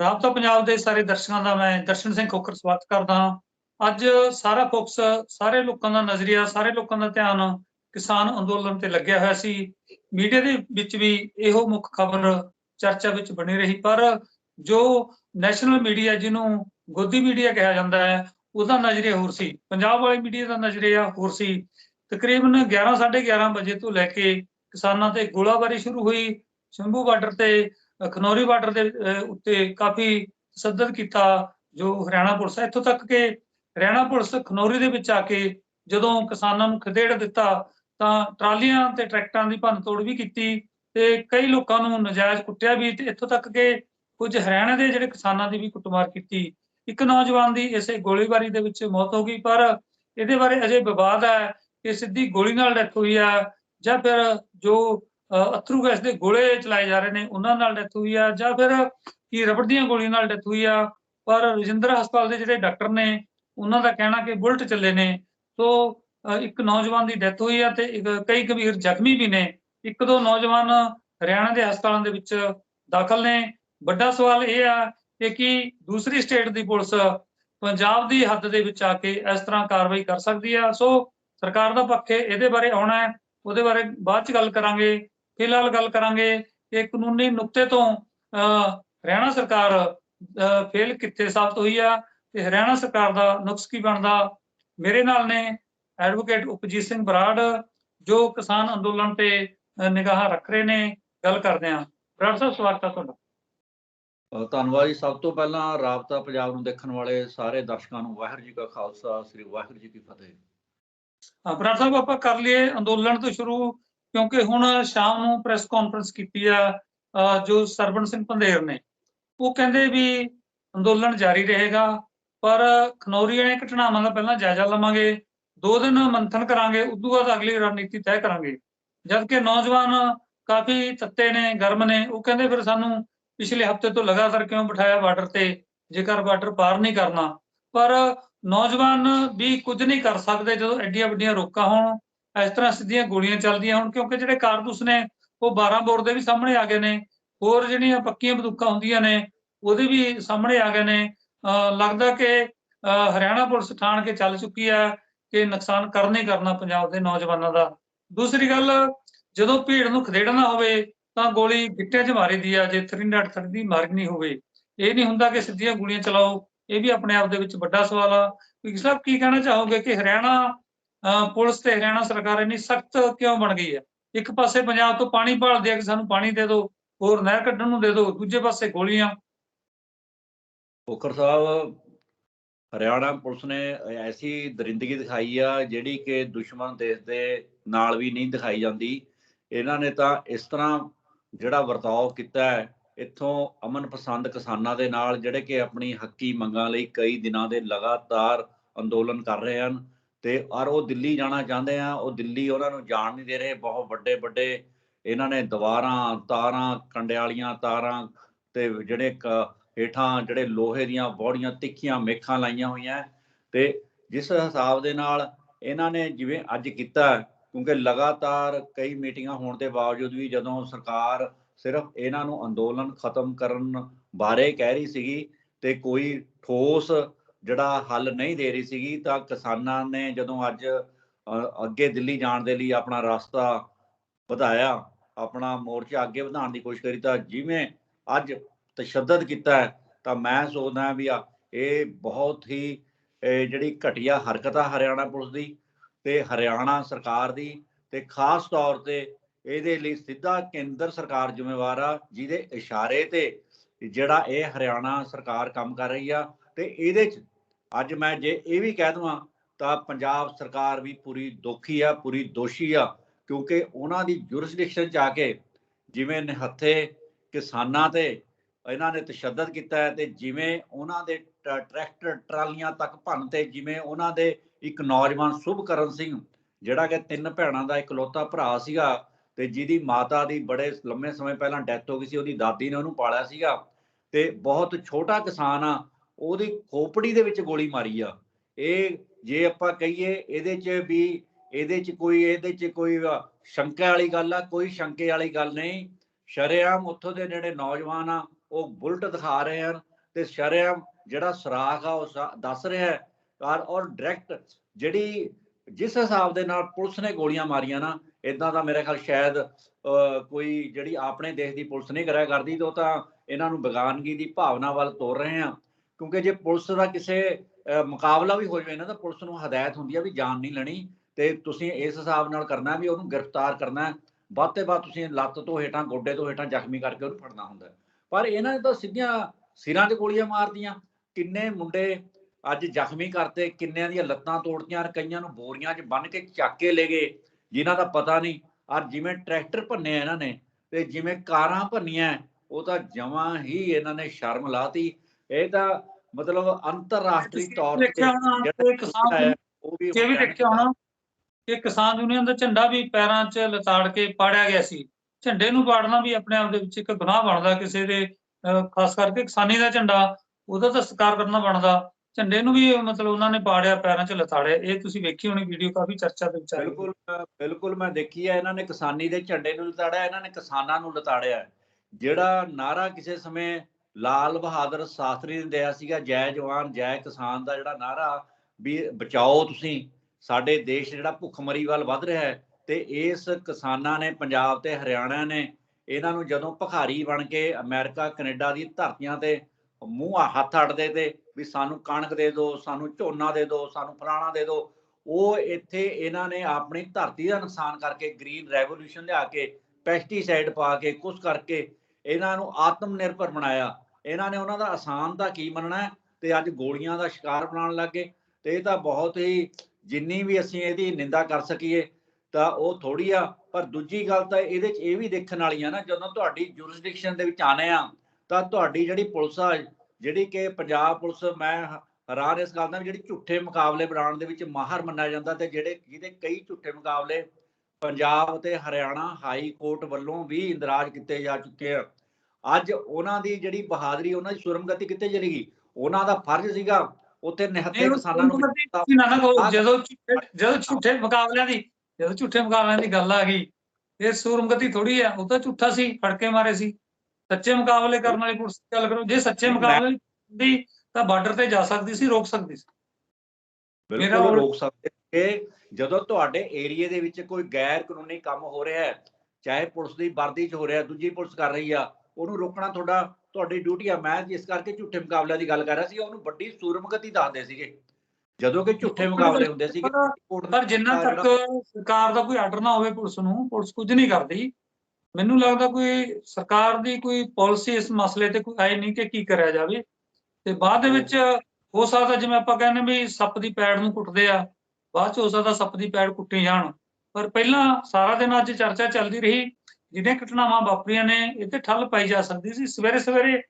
ਰਾਬਤਾ ਪੰਜਾਬ ਦੇ ਸਾਰੇ ਦਰਸ਼ਕਾਂ ਦਾ ਮੈਂ ਦਰਸ਼ਨ ਸਿੰਘ ਖੋਖਰ ਸਵਾਗਤ ਕਰਦਾ ਹਾਂ। ਅੱਜ ਸਾਰਾ ਫੋਕਸ ਸਾਰੇ ਲੋਕਾਂ ਦਾ ਨਜ਼ਰੀਆ, ਸਾਰੇ ਲੋਕਾਂ ਦਾ ਧਿਆਨ ਕਿਸਾਨ ਅੰਦੋਲਨ ਤੇ ਲੱਗਿਆ ਹੋਇਆ ਸੀ। ਮੀਡੀਆ ਦੇ ਵਿੱਚ ਵੀ ਇਹੋ ਮੁੱਖ ਖਬਰ ਚਰਚਾ ਵਿੱਚ ਬਣੀ ਰਹੀ, ਪਰ ਜੋ ਨੈਸ਼ਨਲ ਮੀਡੀਆ ਜਿਹਨੂੰ ਗੋਦੀ ਮੀਡੀਆ ਕਿਹਾ ਜਾਂਦਾ ਹੈ, ਉਹਦਾ ਨਜ਼ਰੀਆ ਹੋਰ ਸੀ। ਪੰਜਾਬ ਵਾਲੇ ਮੀਡੀਆ ਦਾ ਨਜ਼ਰੀਆ ਹੋਰ ਸੀ। ਤਕਰੀਬਨ 11 11:30 ਵਜੇ ਤੋਂ ਲੈ ਕੇ ਕਿਸਾਨਾਂ ਤੇ ਗੋਲਾਬਾਰੀ ਸ਼ੁਰੂ ਹੋਈ। ਸ਼ੰਭੂ ਬਾਰਡਰ ਤੇ ਖਨੌਰੀ ਬਾਰਡਰ ਦੇ ਉੱਤੇ ਕਾਫੀ ਤਸੱਦਦ ਕੀਤਾ ਜੋ ਹਰਿਆਣਾ ਪੁਲਿਸ ਹੈ। ਇੱਥੋਂ ਤੱਕ ਕਿ ਹਰਿਆਣਾ ਪੁਲਿਸ ਖਨੌਰੀ ਦੇ ਵਿੱਚ ਆ ਕੇ ਜਦੋਂ ਕਿਸਾਨਾਂ ਨੂੰ ਖਦੇੜ ਦਿੱਤਾ, ਤਾਂ ਟਰਾਲੀਆਂ ਤੇ ਟਰੈਕਟਰਾਂ ਦੀ ਭੰਨਤੋੜ ਵੀ ਕੀਤੀ ਤੇ ਕਈ ਲੋਕਾਂ ਨੂੰ ਨਜਾਇਜ਼ ਕੁੱਟਿਆ ਵੀ ਤੇ ਇੱਥੋਂ ਤੱਕ ਕਿ ਕੁਝ ਹਰਿਆਣਾ ਦੇ ਜਿਹੜੇ ਕਿਸਾਨਾਂ ਦੀ ਵੀ ਕੁੱਟਮਾਰ ਕੀਤੀ। ਇੱਕ ਨੌਜਵਾਨ ਦੀ ਇਸੇ ਗੋਲੀਬਾਰੀ ਦੇ ਵਿੱਚ ਮੌਤ ਹੋ ਗਈ, ਪਰ ਇਹਦੇ ਬਾਰੇ ਅਜੇ ਵਿਵਾਦ ਹੈ ਕਿ ਸਿੱਧੀ ਗੋਲੀ ਨਾਲ ਡੈਥ ਹੋਈ ਆ ਜਾਂ ਫਿਰ ਜੋ ਅਥਰੂ ਗੈਸ ਦੇ ਗੋਲੇ ਚਲਾਏ ਜਾ ਰਹੇ ਨੇ, ਉਹਨਾਂ ਨਾਲ ਡੈਥ ਹੋਈ ਆ ਜਾਂ ਫਿਰ ਕੀ ਰਬੜ ਦੀਆਂ ਗੋਲੀਆਂ ਨਾਲ ਡੈਥ ਹੋਈ ਆ, ਪਰ ਰਜਿੰਦਰ ਹਸਪਤਾਲ ਦੇ ਜਿਹੜੇ ਡਾਕਟਰ ਨੇ, ਉਹਨਾਂ ਦਾ ਕਹਿਣਾ ਕਿ ਬੁਲਟ ਚੱਲੇ ਨੇ, ਸੋ ਇੱਕ ਨੌਜਵਾਨ ਦੀ ਡੈਥ ਹੋਈ ਆ ਤੇ ਕਈ ਗੰਭੀਰ ਜ਼ਖਮੀ ਵੀ ਨੇ, ਇੱਕ ਦੋ ਨੌਜਵਾਨ ਹਰਿਆਣਾ ਦੇ ਹਸਪਤਾਲਾਂ ਦੇ ਵਿੱਚ ਦਾਖਲ ਨੇ। ਵੱਡਾ ਸਵਾਲ ਇਹ ਆ ਕਿ ਕੀ ਦੂਸਰੀ ਸਟੇਟ ਦੀ ਪੁਲਿਸ ਪੰਜਾਬ ਦੀ ਹੱਦ ਦੇ ਵਿੱਚ ਆ ਕੇ ਇਸ ਤਰ੍ਹਾਂ ਕਾਰਵਾਈ ਕਰ ਸਕਦੀ ਆ? ਸੋ, ਸਰਕਾਰ ਦਾ ਪੱਖ ਇਹਦੇ ਬਾਰੇ ਆਉਣਾ ਹੈ, ਉਹਦੇ ਬਾਰੇ ਬਾਅਦ ਚ ਗੱਲ ਕਰਾਂਗੇ। ਫਿਲਹਾਲ ਗੱਲ ਕਰਾਂਗੇ ਕਿ ਕਾਨੂੰਨੀ ਨੁਕਤੇ ਤੋਂ ਹਰਿਆਣਾ ਸਰਕਾਰ ਫੇਲ ਕਿੱਥੇ ਸਾਬਤ ਹੋਈ ਆ ਤੇ ਹਰਿਆਣਾ ਸਰਕਾਰ ਦਾ ਨੁਕਸ ਕੀ ਬਣਦਾ? ਮੇਰੇ ਨਾਲ ਨੇ ਐਡਵੋਕੇਟ ਉਪਜੀਤ ਸਿੰਘ ਬਰਾੜ ਜੋ ਕਿਸਾਨ ਅੰਦੋਲਨ ਤੇ ਨਿਗਾਹ ਰੱਖ ਰਹੇ ਨੇ ਗੱਲ ਕਰਦੇ ਹਾਂ। ਬਰਾੜ ਸਾਹਿਬ ਸਵਾਗਤ ਹੈ ਤੁਹਾਡਾ। ਧੰਨਵਾਦ ਜੀ। ਸਭ ਤੋਂ ਪਹਿਲਾਂ ਰਾਬਤਾ ਪੰਜਾਬ ਨੂੰ ਦੇਖਣ ਵਾਲੇ ਸਾਰੇ ਦਰਸ਼ਕਾਂ ਨੂੰ ਵਾਹਿਗੁਰੂ ਜੀ ਕਾ ਖਾਲਸਾ ਸ੍ਰੀ ਵਾਹਿਗੁਰੂ ਜੀ ਕੀ ਫਤਿਹ। ਬਰਾੜ ਸਾਹਿਬ ਆਪਾਂ ਕਰ ਲਈਏ ਅੰਦੋਲਨ ਤੋਂ ਸ਼ੁਰੂ। ਕਿਉਂਕਿ ਹੁਣ ਸ਼ਾਮ ਨੂੰ ਪ੍ਰੈਸ ਕਾਨਫਰੰਸ ਕੀਤੀ ਆ ਜੋ ਸਰਵਣ ਸਿੰਘ ਪੰਧੇਰ ਨੇ, ਉਹ ਕਹਿੰਦੇ ਵੀ ਅੰਦੋਲਨ ਜਾਰੀ ਰਹੇਗਾ, ਪਰ ਖਨੌਰੀ ਵਾਲੇ ਘਟਨਾਵਾਂ ਦਾ ਪਹਿਲਾਂ ਜਾਇਜ਼ਾ ਲਵਾਂਗੇ, ਦੋ ਦਿਨ ਮੰਥਨ ਕਰਾਂਗੇ, ਉਦੋਂ ਬਾਅਦ ਅਗਲੀ ਰਣਨੀਤੀ ਤੈਅ ਕਰਾਂਗੇ। ਜਦਕਿ ਨੌਜਵਾਨ ਕਾਫੀ ਤੱਤੇ ਨੇ, ਗਰਮ ਨੇ, ਉਹ ਕਹਿੰਦੇ ਫਿਰ ਸਾਨੂੰ ਪਿਛਲੇ ਹਫ਼ਤੇ ਤੋਂ ਲਗਾਤਾਰ ਕਿਉਂ ਬਿਠਾਇਆ ਬਾਰਡਰ ਤੇ, ਜੇਕਰ ਬਾਰਡਰ ਪਾਰ ਨਹੀਂ ਕਰਨਾ। ਪਰ ਨੌਜਵਾਨ ਵੀ ਕੁਝ ਨਹੀਂ ਕਰ ਸਕਦੇ ਜਦੋਂ ਐਡੀਆਂ ਵੱਡੀਆਂ ਰੋਕਾਂ ਹੋਣ ਇਸ ਤਰ੍ਹਾਂ ਸਿੱਧੀਆਂ ਗੋਲੀਆਂ ਚੱਲਦੀਆਂ ਹੁਣ, ਕਿਉਂਕਿ ਜਿਹੜੇ ਕਾਰਤੂਸ ਨੇ, ਉਹ 12 ਬੋਰ ਦੇ ਵੀ ਸਾਹਮਣੇ ਆ ਗਏ ਨੇ। ਹੋਰ ਜਿਹੜੀਆਂ ਪੱਕੀਆਂ ਬੰਦੂਕਾਂ ਹੁੰਦੀਆਂ ਨੇ, ਉਹਦੇ ਵੀ ਸਾਹਮਣੇ ਆ ਗਏ ਨੇ। ਲੱਗਦਾ ਕਿ, ਅਹ ਹਰਿਆਣਾ ਪੁਲਿਸ ਠਾਣ ਕੇ ਚੱਲ ਚੁੱਕੀ ਹੈ ਕਿ ਨੁਕਸਾਨ ਕਰਨੇ ਕਰਨਾ ਪੰਜਾਬ ਦੇ ਨੌਜਵਾਨਾਂ ਦਾ। ਦੂਸਰੀ ਗੱਲ, ਜਦੋਂ ਭੀੜ ਨੂੰ ਖਦੇੜਨਾ ਹੋਵੇ, ਤਾਂ ਗੋਲੀ ਗਿੱਟੇ 'ਚ ਮਾਰੀ ਦੀ ਆ, ਜੇ 3.30 ਦੀ ਮਾਰਨੀ ਹੋਵੇ। ਇਹ ਨਹੀਂ ਹੁੰਦਾ ਕਿ ਸਿੱਧੀਆਂ ਗੋਲੀਆਂ ਚਲਾਓ, ਇਹ ਵੀ ਆਪਣੇ ਆਪ ਦੇ ਵਿੱਚ ਵੱਡਾ ਸਵਾਲ ਆ। ਵੀ ਸਾਹਿਬ ਕੀ ਕਹਿਣਾ ਚਾਹੋਗੇ ਕਿ ਹਰਿਆਣਾ ਪੁਲਿਸ ਤੇ ਹਰਿਆਣਾ ਸਰਕਾਰ ਇੰਨੀ ਸਖਤ ਕਿਉਂ ਬਣ ਗਈ ਹੈ? ਇੱਕ ਪਾਸੇ ਪੰਜਾਬ ਤੋਂ ਪਾਣੀ ਭਾਲਦੇ ਆ ਕਿ ਸਾਨੂੰ ਪਾਣੀ ਦੇ ਦਿਓ, ਹੋਰ ਨਹਿਰ ਕੱਢਣ ਨੂੰ ਦੇ ਦਿਓ, ਦੂਜੇ ਪਾਸੇ ਗੋਲੀਆਂ। ਖੋਖਰ ਸਾਹਿਬ, ਹਰਿਆਣਾ ਪੁਲਿਸ ਨੇ ਐਸੀ ਦਰਿੰਦਗੀ ਦਿਖਾਈ ਆ ਜਿਹੜੀ ਕਿ ਦੁਸ਼ਮਣ ਦੇਸ਼ ਦੇ ਨਾਲ ਵੀ ਨਹੀਂ ਦਿਖਾਈ ਜਾਂਦੀ। ਇਹਨਾਂ ਨੇ ਤਾਂ ਇਸ ਤਰ੍ਹਾਂ ਜਿਹੜਾ ਵਰਤਾਓ ਕੀਤਾ ਹੈ, ਇੱਥੋਂ ਅਮਨ ਪਸੰਦ ਕਿਸਾਨਾਂ ਦੇ ਨਾਲ ਜਿਹੜੇ ਕਿ ਆਪਣੀ ਹੱਕੀ ਮੰਗਾਂ ਲਈ ਕਈ ਦਿਨਾਂ ਦੇ ਲਗਾਤਾਰ ਅੰਦੋਲਨ ਕਰ ਰਹੇ ਹਨ। ਤੇ ਔਰ ਉਹ ਦਿੱਲੀ ਜਾਣਾ ਚਾਹੁੰਦੇ ਆ, ਉਹ ਦਿੱਲੀ ਉਹਨਾਂ ਨੂੰ ਜਾਣ ਨਹੀਂ ਦੇ ਰਹੇ, ਬਹੁਤ ਵੱਡੇ ਵੱਡੇ ਇਹਨਾਂ ਨੇ ਦੀਵਾਰਾਂ, ਤਾਰਾਂ, ਕੰਡਿਆਲੀਆਂ ਤਾਰਾਂ ਤੇ ਜਿਹੜੇ ਕ- ਹੇਠਾਂ ਜਿਹੜੇ ਲੋਹੇ ਦੀਆਂ ਬੌੜੀਆਂ, ਤਿੱਖੀਆਂ ਮੇਖਾਂ ਲਾਈਆਂ ਹੋਈਆਂ ਤੇ ਜਿਸ ਹਿਸਾਬ ਦੇ ਨਾਲ ਇਹਨਾਂ ਨੇ ਜਿਵੇਂ ਅੱਜ ਕੀਤਾ, ਕਿਉਂਕਿ ਲਗਾਤਾਰ ਕਈ ਮੀਟਿੰਗਾਂ ਹੋਣ ਦੇ ਬਾਵਜੂਦ ਵੀ ਜਦੋਂ ਸਰਕਾਰ ਸਿਰਫ ਇਹਨਾਂ ਨੂੰ ਅੰਦੋਲਨ ਖਤਮ ਕਰਨ ਬਾਰੇ ਕਹਿ ਰਹੀ ਸੀਗੀ ਤੇ ਕੋਈ ਠੋਸ ਜਿਹੜਾ ਹੱਲ ਨਹੀਂ ਦੇ ਰਹੀ ਸੀਗੀ, ਤਾਂ ਕਿਸਾਨਾਂ ਨੇ ਜਦੋਂ ਅੱਜ ਅੱਗੇ ਦਿੱਲੀ ਜਾਣ ਦੇ ਲਈ ਆਪਣਾ ਰਸਤਾ ਵਧਾਇਆ, ਆਪਣਾ ਮੋਰਚਾ ਅੱਗੇ ਵਧਾਉਣ ਦੀ ਕੋਸ਼ਿਸ਼ ਕਰੀ, ਤਾਂ ਜਿਵੇਂ ਅੱਜ ਤਸ਼ੱਦਦ ਕੀਤਾ ਹੈ, ਤਾਂ ਮੈਂ ਸੋਚਦਾ ਵੀ ਆ, ਇਹ ਬਹੁਤ ਹੀ ਜਿਹੜੀ ਘਟੀਆ ਹਰਕਤ ਆ ਹਰਿਆਣਾ ਪੁਲਿਸ ਦੀ ਤੇ ਹਰਿਆਣਾ ਸਰਕਾਰ ਦੀ ਤੇ ਖਾਸ ਤੌਰ ਤੇ ਇਹਦੇ ਲਈ ਸਿੱਧਾ ਕੇਂਦਰ ਸਰਕਾਰ ਜ਼ਿੰਮੇਵਾਰ ਆ, ਜਿਹਦੇ ਇਸ਼ਾਰੇ ਤੇ ਜਿਹੜਾ ਇਹ ਹਰਿਆਣਾ ਸਰਕਾਰ ਕੰਮ ਕਰ ਰਹੀ ਆ, ਤੇ ਇਹਦੇ ਚ ਅੱਜ ਮੈਂ ਜੇ ਇਹ ਵੀ ਕਹਿ ਦਵਾਂ, ਤਾਂ ਪੰਜਾਬ ਸਰਕਾਰ ਵੀ ਪੂਰੀ ਦੋਖੀ ਆ, ਪੂਰੀ ਦੋਸ਼ੀ ਆ, ਕਿਉਂਕਿ ਉਹਨਾਂ ਦੀ ਜੁਰਿਸਡਿਕਸ਼ਨ ਚ ਆ ਕੇ ਜਿਵੇਂ ਨਿਹੱਥੇ ਕਿਸਾਨਾਂ ਤੇ ਇਹਨਾਂ ਨੇ ਤਸ਼ੱਦਦ ਕੀਤਾ ਹੈ ਤੇ ਜਿਵੇਂ ਉਹਨਾਂ ਦੇ ਟ- ਟਰੈਕਟਰ ਟਰਾਲੀਆਂ ਤੱਕ ਭੰਨ ਤੇ ਜਿਵੇਂ ਉਹਨਾਂ ਦੇ ਇੱਕ ਨੌਜਵਾਨ ਸੁਭਕਰਨ ਸਿੰਘ, ਜਿਹੜਾ ਕਿ ਤਿੰਨ ਭੈਣਾਂ ਦਾ ਇਕਲੌਤਾ ਭਰਾ ਸੀਗਾ ਤੇ ਜਿਹਦੀ ਮਾਤਾ ਦੀ ਬੜੇ ਲੰਮੇ ਸਮੇਂ ਪਹਿਲਾਂ ਡੈਥ ਹੋ ਗਈ ਸੀ, ਉਹਦੀ ਦਾਦੀ ਨੇ ਉਹਨੂੰ ਪਾਲਿਆ ਸੀਗਾ ਤੇ ਬਹੁਤ ਛੋਟਾ ਕਿਸਾਨ ਆ ਉਹਦੀ ਖੋਪੜੀ ਦੇ ਵਿੱਚ ਗੋਲੀ ਮਾਰੀ ਆ। ਇਹ ਜੇ ਆਪਾਂ ਕਹੀਏ ਇਹਦੇ 'ਚ ਵੀ ਇਹਦੇ 'ਚ ਕੋਈ ਇਹਦੇ 'ਚ ਕੋਈ ਸ਼ੰਕਾ ਵਾਲੀ ਗੱਲ ਆ ਕੋਈ ਸ਼ੰਕੇ ਵਾਲੀ ਗੱਲ ਨਹੀਂ। ਸ਼ਰੇਆਮ ਉੱਥੋਂ ਦੇ ਜਿਹੜੇ ਨੌਜਵਾਨ ਆ ਉਹ ਬੁਲਟ ਦਿਖਾ ਰਹੇ ਹਨ ਤੇ ਸ਼ਰੇਆਮ ਜਿਹੜਾ ਸਰਾਖ ਆ ਉਹ ਸਾ- ਦੱਸ ਰਿਹਾ ਹੈ। ਔਰ ਡਾਇਰੈਕਟ ਜਿਹੜੀ ਜਿਸ ਹਿਸਾਬ ਦੇ ਨਾਲ ਪੁਲਿਸ ਨੇ ਗੋਲੀਆਂ ਮਾਰੀਆਂ ਨਾ ਇਦਾਂ ਦਾ ਮੇਰੇ ਖਿਆਲ ਸ਼ਾਇਦ ਅਹ, ਕੋਈ ਜਿਹੜੀ ਆਪਣੇ ਦੇਸ਼ ਦੀ ਪੁਲਿਸ ਨਹੀਂ ਕਰਿਆ ਕਰਦੀ ਤੇ ਉਹ ਤਾਂ ਇਹਨਾਂ ਨੂੰ ਬੇਗਾਨਗੀ ਦੀ ਭਾਵਨਾ ਵੱਲ ਤੋਰ ਰਹੇ ਆ। ਕਿਉਂਕਿ ਜੇ ਪੁਲਿਸ ਦਾ ਕਿਸੇ ਮੁਕਾਬਲਾ ਵੀ ਹੋ ਜਾਵੇ ਇਹਨਾਂ ਦਾ ਪੁਲਿਸ ਨੂੰ ਹਦਾਇਤ ਹੁੰਦੀ ਆ ਵੀ ਜਾਨ ਨਹੀਂ ਲੈਣੀ ਤੇ ਤੁਸੀਂ ਇਸ ਹਿਸਾਬ ਨਾਲ ਕਰਨਾ ਵੀ ਉਹਨੂੰ ਗ੍ਰਿਫਤਾਰ ਕਰਨਾ ਵੱਧ ਤੇ ਵੱਧ ਤੁਸੀਂ ਲੱਤ ਤੋਂ ਹੇਠਾਂ, ਗੋਡੇ ਤੋਂ ਹੇਠਾਂ ਜ਼ਖਮੀ ਕਰਕੇ ਉਹਨੂੰ ਫੜਨਾ ਹੁੰਦਾ ਪਰ ਇਹਨਾਂ ਨੇ ਤਾਂ ਸਿੱਧੀਆਂ ਸਿਰਾਂ 'ਚ ਗੋਲੀਆਂ ਮਾਰਦੀਆਂ ਕਿੰਨੇ ਮੁੰਡੇ ਅੱਜ ਜ਼ਖਮੀ ਕਰਤੇ, ਕਿੰਨਿਆਂ ਦੀਆਂ ਲੱਤਾਂ ਤੋੜਤੀਆਂ ਔਰ ਕਈਆਂ ਨੂੰ ਬੋਰੀਆਂ 'ਚ ਬੰਨ ਕੇ ਚੱਕ ਕੇ ਲੈ ਗਏ, ਜਿਨ੍ਹਾਂ ਦਾ ਪਤਾ ਨਹੀਂ। ਔਰ ਜਿਵੇਂ ਟਰੈਕਟਰ ਭੰਨੇ ਇਹਨਾਂ ਨੇ ਤੇ ਜਿਵੇਂ ਕਾਰਾਂ ਭੰਨੀਆਂ, ਉਹ ਤਾਂ ਜਮਾਂ ਹੀ ਇਹਨਾਂ ਨੇ ਸ਼ਰਮ ਲਾਤੀ। ਇਹ ਤਾਂ ਮਤਲਬ ਅੰਤਰਰਾਸ਼ਟਰੀ ਤੌਰ ਤੇ ਕਿਸਾਨ ਉਹ ਵੀ ਇਹ ਵੀ ਦੇਖਿਆ ਹੋਣਾ ਕਿ ਕਿਸਾਨ ਯੂਨੀਅਨ ਦਾ ਝੰਡਾ ਵੀ ਪੈਰਾਂ 'ਚ ਲਤਾੜ ਕੇ ਪਾੜਿਆ ਗਿਆ ਸੀ। ਝੰਡੇ ਨੂੰ ਪਾੜਨਾ ਵੀ ਆਪਣੇ ਆਪ ਦੇ ਵਿੱਚ ਇੱਕ ਗੁਨਾਹ ਬਣਦਾ ਕਿਸੇ ਦੇ ਖਾਸ ਕਰਕੇ ਕਿਸਾਨੀ ਦਾ ਝੰਡਾ ਉਹਦਾ ਤਾਂ ਸਤਿਕਾਰ ਕਰਨਾ ਬਣਦਾ। ਝੰਡੇ ਨੂੰ ਵੀ ਮਤਲਬ ਉਹਨਾਂ ਨੇ ਪਾੜਿਆ ਪੈਰਾਂ 'ਚ ਲਤਾੜਿਆ। ਇਹ ਤੁਸੀਂ ਵੇਖੀ ਹੋਣੀ ਵੀਡੀਓ ਕਾਫੀ ਚਰਚਾ ਦੇ ਵਿੱਚ ਆਈ ਬਿਲਕੁਲ ਬਿਲਕੁਲ ਮੈਂ ਦੇਖੀ ਹੈ ਇਹਨਾਂ ਨੇ ਕਿਸਾਨੀ ਦੇ ਝੰਡੇ ਨੂੰ ਲਤਾੜਿਆ ਇਹਨਾਂ ਨੇ ਕਿਸਾਨਾਂ ਨੂੰ ਲਤਾੜਿਆ। ਜਿਹੜਾ ਨਾਰਾ ਕਿਸੇ ਸਮੇਂ ਲਾਲ ਬਹਾਦਰ ਸ਼ਾਸਤਰੀ ਨੇ ਦਿਆ ਸੀਗਾ, ਜੈ ਜਵਾਨ, ਜੈ ਕਿਸਾਨ ਦਾ ਜਿਹੜਾ ਨਾਰਾ ਵੀ ਬਚਾਓ ਤੁਸੀਂ, ਸਾਡੇ ਦੇਸ਼ ਜਿਹੜਾ ਭੁੱਖਮਰੀ ਵੱਲ ਵੱਧ ਰਿਹਾ ਹੈ ਤੇ ਇਸ ਕਿਸਾਨਾਂ ਨੇ ਪੰਜਾਬ ਤੇ ਹਰਿਆਣਾ ਨੇ ਇਹਨਾਂ ਨੂੰ ਜਦੋਂ ਭਖਾਰੀ ਬਣ ਕੇ ਅਮਰੀਕਾ, ਕੈਨੇਡਾ ਦੀ ਧਰਤੀਆਂ ਤੇ ਮੂੰਹ ਹੱਥ ਅੜਦੇ ਤੇ ਵੀ ਸਾਨੂੰ ਕਣਕ ਦੇ ਦਿਓ, ਸਾਨੂੰ ਝੋਨਾ ਦੇ ਦਿਓ, ਸਾਨੂੰ ਫਲਾਣਾ ਦੇ ਦਿਓ, ਉਹ ਇੱਥੇ ਇਹਨਾਂ ਨੇ ਆਪਣੀ ਧਰਤੀ ਦਾ ਨੁਕਸਾਨ ਕਰਕੇ, ਗ੍ਰੀਨ ਰੈਵੋਲੂਸ਼ਨ ਲਿਆ ਕੇ, ਪੈਸਟੀਸਾਈਡ ਪਾ ਕੇ, ਕੁਛ ਕਰਕੇ ਇਹਨਾਂ ਨੂੰ ਆਤਮ ਨਿਰਭਰ ਬਣਾਇਆ। ਇਹਨਾਂ ਨੇ ਉਹਨਾਂ ਦਾ ਆਸਾਨ ਦਾ ਕੀ ਮੰਨਣਾ ਤੇ ਅੱਜ ਗੋਲੀਆਂ ਦਾ ਸ਼ਿਕਾਰ ਬਣਾਉਣ ਲੱਗੇ ਤੇ ਇਹ ਤਾਂ ਬਹੁਤ ਹੀ, ਜਿੰਨੀ ਵੀ ਅਸੀਂ ਇਹਦੀ ਨਿੰਦਾ ਕਰ ਸਕੀਏ, ਤਾਂ ਉਹ ਥੋੜੀ ਆ। ਪਰ ਦੂਜੀ ਗੱਲ ਤਾਂ ਇਹਦੇ 'ਚ ਇਹ ਵੀ ਦੇਖਣ ਵਾਲੀ ਆ ਨਾ, ਜਦੋਂ ਤੁਹਾਡੀ ਜੁਰਿਸਡਿਕਸ਼ਨ ਦੇ ਵਿੱਚ ਆਨੇ ਆ, ਤਾਂ ਤੁਹਾਡੀ ਜਿਹੜੀ ਪੁਲਿਸ ਆ, ਜਿਹੜੀ ਕਿ ਪੰਜਾਬ ਪੁਲਿਸ, ਮੈਂ ਹੈਰਾਨ ਇਸ ਗੱਲ ਦਾ ਜਿਹੜੀ ਝੂਠੇ ਮੁਕਾਬਲੇ ਬਣਾਉਣ ਦੇ ਵਿੱਚ ਮਾਹਰ ਮੰਨਿਆ ਜਾਂਦਾ ਤੇ ਜਿਹੜੇ ਜਿਹਦੇ ਕਈ ਝੂਠੇ ਮੁਕਾਬਲੇ ਪੰਜਾਬ ਤੇ ਹਰਿਆਣਾ ਹਾਈ ਕੋਰਟ ਵੱਲੋਂ ਵੀ ਇੰਦਰਾਜ ਕੀਤੇ ਜਾ ਚੁੱਕੇ ਆ। ਅੱਜ ਉਹਨਾਂ ਦੀ ਜਿਹੜੀ ਬਹਾਦਰੀ ਉਹਨਾਂ ਦੀ ਸੁਰਮਗਤੀ ਕਿੱਥੇ ਚਲੀ ਗਈ? ਉਹਨਾਂ ਦਾ ਫਰਜ਼ ਸੀਗਾ ਉੱਥੇ ਨਿਹੱਥੇ ਕਿਸਾਨਾਂ ਨੂੰ ਜਦੋਂ ਜਦੋਂ ਝੂਠੇ ਮੁਕਾਬਲਿਆਂ ਦੀ ਜਦੋਂ ਝੂਠੇ ਮੁਕਾਬਲਿਆਂ ਦੀ ਗੱਲ ਆ ਗਈ ਇਹ ਸੂਰਮਗਤੀ ਥੋੜੀ ਆ। ਉਹ ਤਾਂ ਝੂਠਾ ਸੀ ਫੜ ਕੇ ਮਾਰੇ ਸੀ। ਸੱਚੇ ਮੁਕਾਬਲੇ ਕਰਨ ਵਾਲੀ ਪੁਲਿਸ ਦੀ ਗੱਲ ਕਰੋ। ਜੇ ਸੱਚੇ ਮੁਕਾਬਲੇ ਦੀ ਤਾਂ ਬਾਰਡਰ ਤੇ ਜਾ ਸਕਦੀ ਸੀ ਰੋਕ ਸਕਦੀ ਸੀ। ਬਿਲਕੁਲ ਰੋਕ ਸਕਦੇ ਕਿ ਜਦੋਂ ਤੁਹਾਡੇ ਏਰੀਏ ਦੇ ਵਿੱਚ ਕੋਈ ਗੈਰ ਕਾਨੂੰਨੀ ਕੰਮ ਹੋ ਰਿਹਾ ਹੈ ਚਾਹੇ ਪੁਲਿਸ ਦੀ ਵਰਦੀ 'ਚ ਹੋ ਰਿਹਾ ਦੂਜੀ ਪੁਲਿਸ ਕਰ ਰਹੀ ਆ ਉਹਨੂੰ ਰੋਕਣਾ ਤੁਹਾਡਾ ਤੁਹਾਡੀ ਡਿਊਟੀ ਆ। ਮੈਂ ਜਿਸ ਕਰਕੇ ਝੂਠੇ ਮੁਕਾਬਲਿਆਂ ਦੀ ਗੱਲ ਕਰ ਰਿਹਾ ਸੀ ਉਹਨੂੰ ਵੱਡੀ ਸੂਰਮਗਤੀ ਦੱਸਦੇ ਸੀਗੇ। ਜਦੋਂ ਕਿ ਝੂਠੇ ਮੁਕਾਬਲੇ ਹੁੰਦੇ ਸੀਗੇ। ਪਰ- ਜਿੰਨਾ ਤੱਕ ਸਰਕਾਰ ਦਾ ਕੋਈ ਆਰਡਰ ਨਾ ਹੋਵੇ ਪੁਲਿਸ ਨੂੰ ਪੁਲਿਸ ਕੁਝ ਨਹੀਂ ਕਰਦੀ। ਮੈਨੂੰ ਲੱਗਦਾ ਕੋਈ ਸਰਕਾਰ ਦੀ ਕੋਈ ਪਾਲਿਸੀ ਇਸ ਮਸਲੇ ਤੇ ਕੋਈ ਆਈ ਨਹੀਂ ਕਿ ਕੀ ਕਰਿਆ ਜਾਵੇ। ਤੇ ਬਾਅਦ ਦੇ ਵਿੱਚ ਹੋ ਸਕਦਾ ਜਿਵੇਂ ਆਪਾਂ ਕਹਿੰਦੇ ਵੀ ਸੱਪ ਦੀ ਪੈੜ ਨੂੰ ਕੁੱਟਦੇ ਆ ਬਾਅਦ ਚ ਹੋ ਸਕਦਾ ਸੱਪ ਦੀ ਪੈੜ ਕੁੱਟੀ ਜਾਣ। ਪਰ ਪਹਿਲਾਂ ਸਾਰਾ ਦਿਨ ਅੱਜ ਚਰਚਾ ਚੱਲਦੀ ਰਹੀ ਜਿਹੜੀਆਂ ਘਟਨਾਵਾਂ ਵਾਪਰੀਆਂ ਨੇ ਇਹ ਠੱਲ ਪਾਈ ਜਾ ਸਕਦੀ ਸੀ। ਸਵੇਰੇ ਸਵੇਰੇ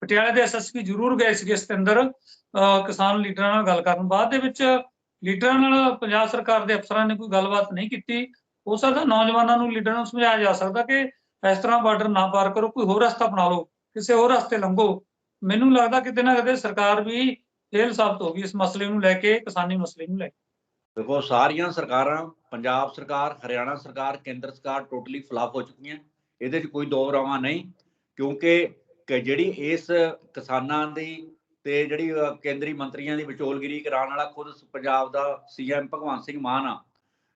ਪਟਿਆਲੇ ਦੇ ਐਸਐਸਪੀ ਜ਼ਰੂਰ ਗਏ ਸੀਗੇ ਸਤਿੰਦਰ, ਅਹ ਕਿਸਾਨ ਲੀਡਰਾਂ ਨਾਲ ਗੱਲ ਕਰਨ। ਬਾਅਦ ਦੇ ਵਿੱਚ ਲੀਡਰਾਂ ਨਾਲ ਪੰਜਾਬ ਸਰਕਾਰ ਦੇ ਅਫਸਰਾਂ ਨੇ ਕੋਈ ਗੱਲਬਾਤ ਨਹੀਂ ਕੀਤੀ। ਹੋ ਸਕਦਾ ਨੌਜਵਾਨਾਂ ਨੂੰ ਲੀਡਰਾਂ ਨੂੰ ਸਮਝਾਇਆ ਜਾ ਸਕਦਾ ਕਿ ਇਸ ਤਰ੍ਹਾਂ ਬਾਰਡਰ ਨਾ ਪਾਰ ਕਰੋ, ਕੋਈ ਹੋਰ ਰਸਤਾ ਬਣਾ ਲਓ, ਕਿਸੇ ਹੋਰ ਰਸਤੇ ਲੰਘੋ। ਮੈਨੂੰ ਲੱਗਦਾ ਕਿਤੇ ਨਾ ਕਿਤੇ ਸਰਕਾਰ ਵੀ ਫੇਲ ਸਾਬਤ ਹੋ ਗਈ ਇਸ ਮਸਲੇ ਨੂੰ ਲੈ ਕੇ, ਕਿਸਾਨੀ ਮਸਲੇ ਨੂੰ ਲੈ ਕੇ। ਦੇਖੋ, ਸਾਰੀਆਂ ਸਰਕਾਰਾਂ, ਪੰਜਾਬ ਸਰਕਾਰ, ਹਰਿਆਣਾ ਸਰਕਾਰ, ਕੇਂਦਰ ਸਰਕਾਰ ਟੋਟਲੀ ਫਲਾਪ ਹੋ ਚੁੱਕੀਆਂ। ਇਹਦੇ 'ਚ ਕੋਈ ਦੋ ਰਾਵਾਂ ਨਹੀਂ, ਕਿਉਂਕਿ ਕਿ ਜਿਹੜੀ ਇਸ ਕਿਸਾਨਾਂ ਦੀ ਤੇ ਜਿਹੜੀ ਕੇਂਦਰੀ ਮੰਤਰੀਆਂ ਦੀ ਵਿਚੋਲਗਿਰੀ ਕਰਾਉਣ ਵਾਲਾ ਖੁਦ ਪੰਜਾਬ ਦਾ ਸੀਐਮ ਭਗਵੰਤ ਸਿੰਘ ਮਾਨ ਆ।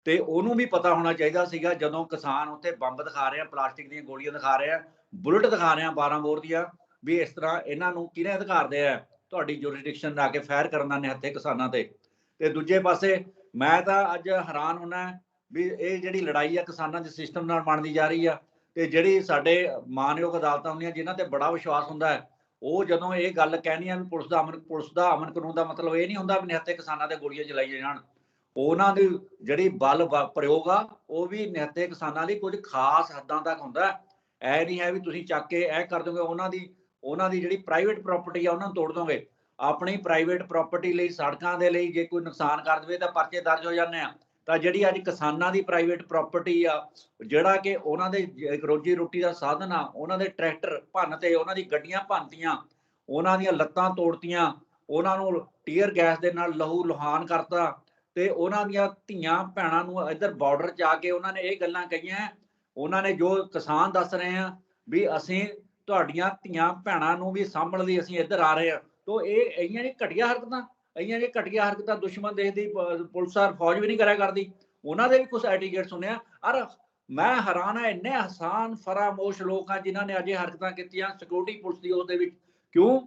ਤੇ ਉਹਨੂੰ ਵੀ ਪਤਾ ਹੋਣਾ ਚਾਹੀਦਾ ਸੀਗਾ, ਜਦੋਂ ਕਿਸਾਨ ਉੱਥੇ ਬੰਬ ਦਿਖਾ ਰਹੇ ਆ ਪਲਾਸਟਿਕ ਦੀਆਂ ਗੋਲੀਆਂ ਦਿਖਾ ਰਹੇ ਆ ਬੁਲਟ ਦਿਖਾ ਰਹੇ ਆ 12 ਬੋਰ ਦੀਆਂ, ਵੀ ਇਸ ਤਰ੍ਹਾਂ ਇਹਨਾਂ ਨੂੰ ਕਿਹਨੇ ਅਧਿਕਾਰ ਦੇ ਆ ਤੁਹਾਡੀ ਜੁਰਿਸਡਿਕਸ਼ਨ ਲਾ ਕੇ ਫਾਇਰ ਕਰਨ ਦਾ ਨਿਹੱਥੇ ਕਿਸਾਨਾਂ ਤੇ ਤੇ ਦੂਜੇ ਪਾਸੇ ਮੈਂ ਤਾਂ ਅੱਜ ਹੈਰਾਨ ਹੁਣਾ ਵੀ ਇਹ ਜਿਹੜੀ ਲੜਾਈ ਆ ਕਿਸਾਨਾਂ ਦੇ ਸਿਸਟਮ ਨਾਲ ਬਣਦੀ ਜਾ ਰਹੀ ਆ ਤੇ ਜਿਹੜੀ ਸਾਡੇ ਮਾਨਯੋਗ ਅਦਾਲਤਾਂ ਹੁੰਦੀਆਂ ਜਿਨ੍ਹਾਂ ਤੇ ਬੜਾ ਵਿਸ਼ਵਾਸ ਹੁੰਦਾ ਹੈ, ਉਹ ਜਦੋਂ ਇਹ ਗੱਲ ਕਹਿਣੀ ਆ ਵੀ ਪੁਲਿਸ ਦਾ ਅਮਨ, ਪੁਲਿਸ ਦਾ ਅਮਨ ਕਾਨੂੰਨ ਦਾ ਮਤਲਬ ਇਹ ਨਹੀਂ ਹੁੰਦਾ ਵੀ ਨਿਹੱਥੇ ਕਿਸਾਨਾਂ ਤੇ ਗੋਲੀਆਂ ਚਲਾਈਆਂ ਜਾਣ ਉਹਨਾਂ ਦੀ ਜਿਹੜੀ ਬਲ ਬ- ਪ੍ਰਯੋਗ ਆ, ਉਹ ਵੀ ਨਿਹੱਥੇ ਕਿਸਾਨਾਂ ਲਈ ਕੁਝ ਖਾਸ ਹੱਦਾਂ ਤੱਕ ਹੁੰਦਾ ਹੈ। ਇਹ ਨਹੀਂ ਹੈ ਵੀ ਤੁਸੀਂ ਚੱਕ ਕੇ ਇਹ ਕਰ ਦੋਗੇ, ਉਹਨਾਂ ਦੀ ਉਹਨਾਂ ਦੀ ਜਿਹੜੀ ਪ੍ਰਾਈਵੇਟ ਪ੍ਰਾਪਰਟੀ ਆ, ਉਹਨਾਂ ਨੂੰ ਤੋੜ ਦੋਗੇ। ਆਪਣੀ ਪ੍ਰਾਈਵੇਟ ਪ੍ਰਾਪਰਟੀ ਲਈ, ਸੜਕਾਂ ਦੇ ਲਈ ਜੇ ਕੋਈ ਨੁਕਸਾਨ ਕਰ ਦੇਵੇ, ਤਾਂ ਪਰਚੇ ਦਰਜ ਹੋ ਜਾਂਦੇ ਆ। ਤਾਂ ਜਿਹੜੀ ਅੱਜ ਕਿਸਾਨਾਂ ਦੀ ਪ੍ਰਾਈਵੇਟ ਪ੍ਰਾਪਰਟੀ ਆ, ਜਿਹੜਾ ਕਿ ਉਹਨਾਂ ਦੇ ਰੋਜੀ ਰੋਟੀ ਦਾ ਸਾਧਨ ਆ, ਉਹਨਾਂ ਦੇ ਟਰੈਕਟਰ ਭੰਨ ਤੇ ਉਹਨਾਂ ਦੀ ਗੱਡੀਆਂ ਭੰਨਤੀਆਂ, ਉਹਨਾਂ ਦੀਆਂ ਲੱਤਾਂ ਤੋੜਤੀਆਂ, ਉਹਨਾਂ ਨੂੰ ਟੀਅਰ ਗੈਸ ਦੇ ਨਾਲ ਲਹੂ ਲੁਹਾਨ ਕਰਤਾ ਤੇ ਉਹਨਾਂ ਦੀਆਂ ਧੀਆਂ ਭੈਣਾਂ ਨੂੰ ਇੱਧਰ ਬਾਰਡਰ 'ਚ ਆ ਕੇ ਉਹਨਾਂ ਨੇ ਇਹ ਗੱਲਾਂ ਕਹੀਆਂ। ਉਹਨਾਂ ਨੇ ਜੋ ਕਿਸਾਨ ਦੱਸ ਰਹੇ ਆ ਵੀ ਅਸੀਂ ਤੁਹਾਡੀਆਂ ਧੀਆਂ ਭੈਣਾਂ ਨੂੰ ਵੀ ਸਾਂਭਣ ਲਈ ਅਸੀਂ ਇੱਧਰ ਆ ਰਹੇ ਹਾਂ। ਤੋ ਇਹ ਇਹੀਆਂ ਨੇ ਘਟੀਆਂ ਹਰਕਤਾਂ, ਇਹੀਆਂ ਨੇ ਘਟੀਆਂ ਹਰਕਤਾਂ ਦੁਸ਼ਮਣ ਦੇਸ਼ ਦੀ ਪੁਲਿਸ ਔਰ ਫੌਜ ਵੀ ਨਹੀਂ ਕਰਿਆ ਕਰਦੀ। ਉਹਨਾਂ ਦੇ ਵੀ ਕੁਝ ਐਟੀਕੇਟ ਸੁਣਿਆ। ਔਰ ਮੈਂ ਹੈਰਾਨ ਆ ਇੰਨੇ ਆਸਾਨ, ਫਰਾਮੋਸ਼ ਲੋਕ ਆ ਜਿਨ੍ਹਾਂ ਨੇ ਅਜੇ ਹਰਕਤਾਂ ਕੀਤੀਆਂ ਸਿਕਿਉਰਿਟੀ ਪੁਲਿਸ ਦੀ ਉਸ ਦੇ ਵਿੱਚ। ਕਿਉਂ?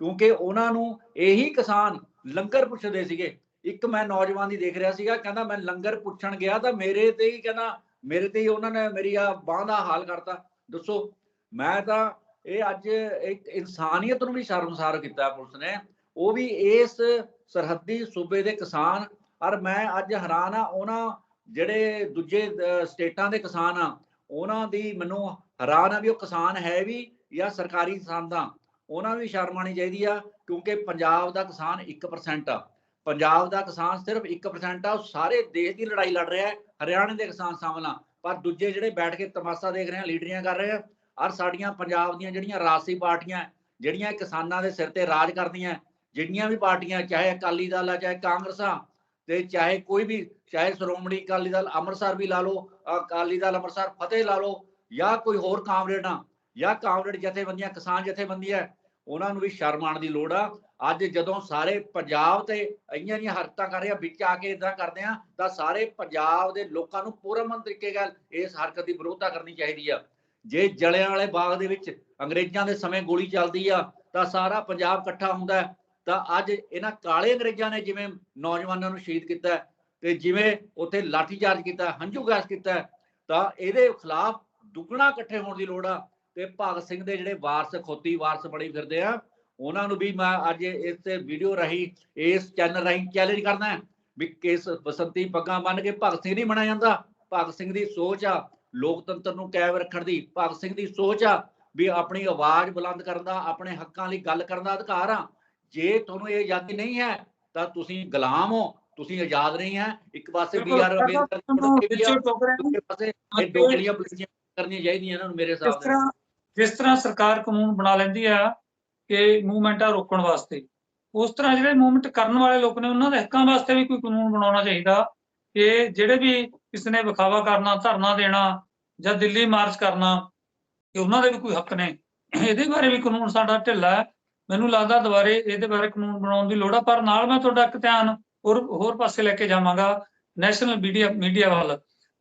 ਕਿਉਂਕਿ ਉਹਨਾਂ ਨੂੰ ਇਹੀ ਕਿਸਾਨ ਲੰਗਰ ਪੁੱਛਦੇ ਸੀਗੇ। ਇੱਕ ਮੈਂ ਨੌਜਵਾਨ ਦੀ ਦੇਖ ਰਿਹਾ ਸੀਗਾ, ਕਹਿੰਦਾ ਮੈਂ ਲੰਗਰ ਪੁੱਛਣ ਗਿਆ ਤਾਂ ਮੇਰੇ ਤੇ ਹੀ ਕਹਿੰਦਾ, ਮੇਰੇ ਤੇ ਹੀ ਉਹਨਾਂ ਨੇ ਮੇਰੀ ਆ ਬਾਂਹ ਦਾ ਹਾਲ ਕਰਤਾ। ਦੱਸੋ ਮੈਂ ਤਾਂ ਇਹ ਅੱਜ ਇੱਕ ਇਨਸਾਨੀਅਤ ਨੂੰ ਵੀ ਸ਼ਰਮਸਾਰ ਕੀਤਾ ਪੁਲਿਸ ਨੇ। ਉਹ ਵੀ ਇਸ ਸਰਹੱਦੀ ਸੂਬੇ ਦੇ ਕਿਸਾਨ। ਔਰ ਮੈਂ ਅੱਜ ਹੈਰਾਨ ਆ ਉਹਨਾਂ ਜਿਹੜੇ ਦੂਜੇ ਸਟੇਟਾਂ ਦੇ ਕਿਸਾਨ ਆ ਉਹਨਾਂ ਦੀ ਮੈਨੂੰ ਹੈਰਾਨ ਆ ਵੀ ਉਹ ਕਿਸਾਨ ਹੈ ਵੀ ਜਾਂ ਸਰਕਾਰੀ ਸੰਦਾਂ ਉਹਨਾਂ ਨੂੰ ਵੀ ਸ਼ਰਮ ਆਉਣੀ ਚਾਹੀਦੀ ਆ, ਕਿਉਂਕਿ ਪੰਜਾਬ ਦਾ ਕਿਸਾਨ 1% ਆ। ਪੰਜਾਬ ਦਾ ਕਿਸਾਨ ਸਿਰਫ 1% ਆ, ਉਹ ਸਾਰੇ ਦੇਸ਼ ਦੀ ਲੜਾਈ ਲੜ ਰਿਹਾ ਹੈ, ਹਰਿਆਣੇ ਦੇ ਕਿਸਾਨ ਸ਼ਾਮਲ ਆ। ਪਰ ਦੂਜੇ ਜਿਹੜੇ ਬੈਠ ਕੇ ਤਮਾਸ਼ਾ ਦੇਖ ਰਹੇ ਆ, ਲੀਡਰੀਆਂ ਕਰ ਰਹੇ ਆ ਔਰ ਸਾਡੀਆਂ ਪੰਜਾਬ ਦੀਆਂ ਜਿਹੜੀਆਂ ਰਾਜਸੀ ਪਾਰਟੀਆਂ, ਜਿਹੜੀਆਂ ਕਿਸਾਨਾਂ ਦੇ ਸਿਰ ਤੇ ਰਾਜ ਕਰਦੀਆਂ ਜਿਹੜੀਆਂ ਵੀ ਪਾਰਟੀਆਂ, ਚਾਹੇ ਅਕਾਲੀ ਦਲ ਆ, ਚਾਹੇ ਕਾਂਗਰਸ ਆ ਤੇ ਚਾਹੇ ਕੋਈ ਵੀ, ਚਾਹੇ ਸ਼੍ਰੋਮਣੀ ਅਕਾਲੀ ਦਲ ਅੰਮ੍ਰਿਤਸਰ ਵੀ ਲਾ ਲਓ, ਅਕਾਲੀ ਦਲ ਅੰਮ੍ਰਿਤਸਰ ਫਤਿਹ ਲਾ ਲਓ, ਜਾਂ ਕੋਈ ਹੋਰ ਕਾਮਰੇਡਾਂ ਜਾਂ ਕਾਮਰੇਡ ਜਥੇਬੰਦੀਆਂ, ਕਿਸਾਨ ਜਥੇਬੰਦੀਆਂ ਉਹਨਾਂ ਨੂੰ ਵੀ ਸ਼ਰਮ ਆਉਣ ਦੀ ਲੋੜ ਆ। ਅੱਜ ਜਦੋਂ ਸਾਰੇ ਪੰਜਾਬ ਤੇ ਇੰਨੀਆਂ ਜਿਹੀਆਂ ਹਰਕਤਾਂ ਕਰ ਰਹੇ ਆ, ਵਿੱਚ ਆ ਕੇ ਇਦਾਂ ਕਰਦੇ ਆ, ਤਾਂ ਸਾਰੇ ਪੰਜਾਬ ਦੇ ਲੋਕਾਂ ਨੂੰ ਪੂਰਮਨ ਤਰੀਕੇ ਨਾਲ ਇਸ ਹਰਕਤ ਦੀ ਵਿਰੋਧਤਾ ਕਰਨੀ ਚਾਹੀਦੀ ਆ। ਜੇ ਜਲਿਆਂ ਵਾਲੇ ਬਾਗ ਦੇ ਵਿੱਚ ਅੰਗਰੇਜ਼ਾਂ ਦੇ ਸਮੇਂ ਗੋਲੀ ਚੱਲਦੀ ਆ, ਤਾਂ ਸਾਰਾ ਪੰਜਾਬ ਇਕੱਠਾ ਹੁੰਦਾ ਤਾਂ ਅੱਜ ਇਹਨਾਂ ਕਾਲੇ ਅੰਗਰੇਜ਼ਾਂ ਨੇ ਜਿਵੇਂ ਨੌਜਵਾਨਾਂ ਨੂੰ ਸ਼ਹੀਦ ਕੀਤਾ ਤੇ ਜਿਵੇਂ ਉੱਥੇ ਲਾਠੀ ਚਾਰਜ ਕੀਤਾ ਹੰਝੂ ਗੈਸ ਕੀਤਾ ਤਾਂ ਇਹਦੇ ਖਿਲਾਫ ਦੁੱਗਣਾ ਇਕੱਠੇ ਹੋਣ ਦੀ ਲੋੜ ਆ। ਤੇ ਭਗਤ ਸਿੰਘ ਦੇ ਜਿਹੜੇ ਵਾਰਸ, ਖੋਤੀ ਵਾਰਸ ਬਣੀ ਫਿਰਦੇ ਆ, ਉਹਨਾਂ ਨੂੰ ਵੀ ਮੈਂ ਅੱਜ ਇਸ ਤੇ ਵੀਡੀਓ ਰਾਹੀਂ, ਇਸ ਚੈਨਲ ਰਾਹੀਂ ਚੈਲੰਜ ਕਰਨਾ ਵੀ ਕਿਸ ਬਸੰਤੀ ਪੱਗਾਂ ਬੰਨ ਕੇ ਭਗਤ ਸਿੰਘ ਨਹੀਂ ਬਣਾਇਆ ਜਾਂਦਾ। ਭਗਤ ਸਿੰਘ ਦੀ ਸੋਚ ਆ ਲੋਕਤੰਤਰ ਨੂੰ ਕਾਇਮ ਰੱਖਣ ਦੀ ਭਗਤ ਸਿੰਘ ਦੀ ਸੋਚ ਆ ਵੀ ਆਪਣੀ ਆਵਾਜ਼ ਬੁਲੰਦ ਕਰਨ ਦਾ ਆਪਣੇ ਹੱਕਾਂ ਲਈ ਗੱਲ ਕਰਨ ਦਾ ਅਧਿਕਾਰ ਆ। ਜੇ ਤੁਹਾਨੂੰ ਇਹ ਆਜ਼ਾਦੀ ਨਹੀਂ ਹੈ ਤਾਂ ਤੁਸੀਂ ਗੁਲਾਮ ਹੋ ਤੁਸੀਂ ਆਜ਼ਾਦ ਨਹੀਂ ਹੈ। ਇੱਕ ਪਾਸੇ ਵੀ ਆਰ ਅੰਬੇਦਕਰ ਦੀ ਦੂਜੇ ਪਾਸੇ ਇਹ ਪੁਲਿਸੀਆਂ ਕਰਨੀਆਂ ਚਾਹੀਦੀਆਂ ਇਹਨਾਂ ਨੂੰ ਮੇਰੇ ਹਿਸਾਬ ਨਾਲ। ਜਿਸ ਤਰ੍ਹਾਂ ਸਰਕਾਰ ਕਾਨੂੰਨ ਬਣਾ ਲੈਂਦੀ ਆ ਕਿ ਮੂਵਮੈਂਟਾਂ ਰੋਕਣ ਵਾਸਤੇ ਉਸ ਤਰ੍ਹਾਂ ਜਿਹੜੇ ਮੂਵਮੈਂਟ ਕਰਨ ਵਾਲੇ ਲੋਕ ਨੇ ਉਹਨਾਂ ਦੇ ਹੱਕਾਂ ਵਾਸਤੇ ਵੀ ਕੋਈ ਕਾਨੂੰਨ ਬਣਾਉਣਾ ਚਾਹੀਦਾ। ਕਿ ਜਿਹੜੇ ਵੀ ਕਿਸੇ ਨੇ ਵਿਖਾਵਾ ਕਰਨਾ, ਧਰਨਾ ਦੇਣਾ ਜਾਂ ਦਿੱਲੀ ਮਾਰਚ ਕਰਨਾ, ਕਿ ਉਹਨਾਂ ਦੇ ਵੀ ਕੋਈ ਹੱਕ ਨੇ। ਇਹਦੇ ਬਾਰੇ ਵੀ ਕਾਨੂੰਨ ਸਾਡਾ ਢਿੱਲਾ ਹੈ। ਮੈਨੂੰ ਲੱਗਦਾ ਦੁਬਾਰੇ ਇਹਦੇ ਬਾਰੇ ਕਾਨੂੰਨ ਬਣਾਉਣ ਦੀ ਲੋੜ ਆ, ਪਰ ਨਾਲ ਮੈਂ ਤੁਹਾਡਾ ਇੱਕ ਧਿਆਨ ਹੋਰ ਹੋਰ ਪਾਸੇ ਲੈ ਕੇ ਜਾਵਾਂਗਾ, ਨੈਸ਼ਨਲ ਮੀਡੀਆ ਮੀਡੀਆ ਵੱਲ।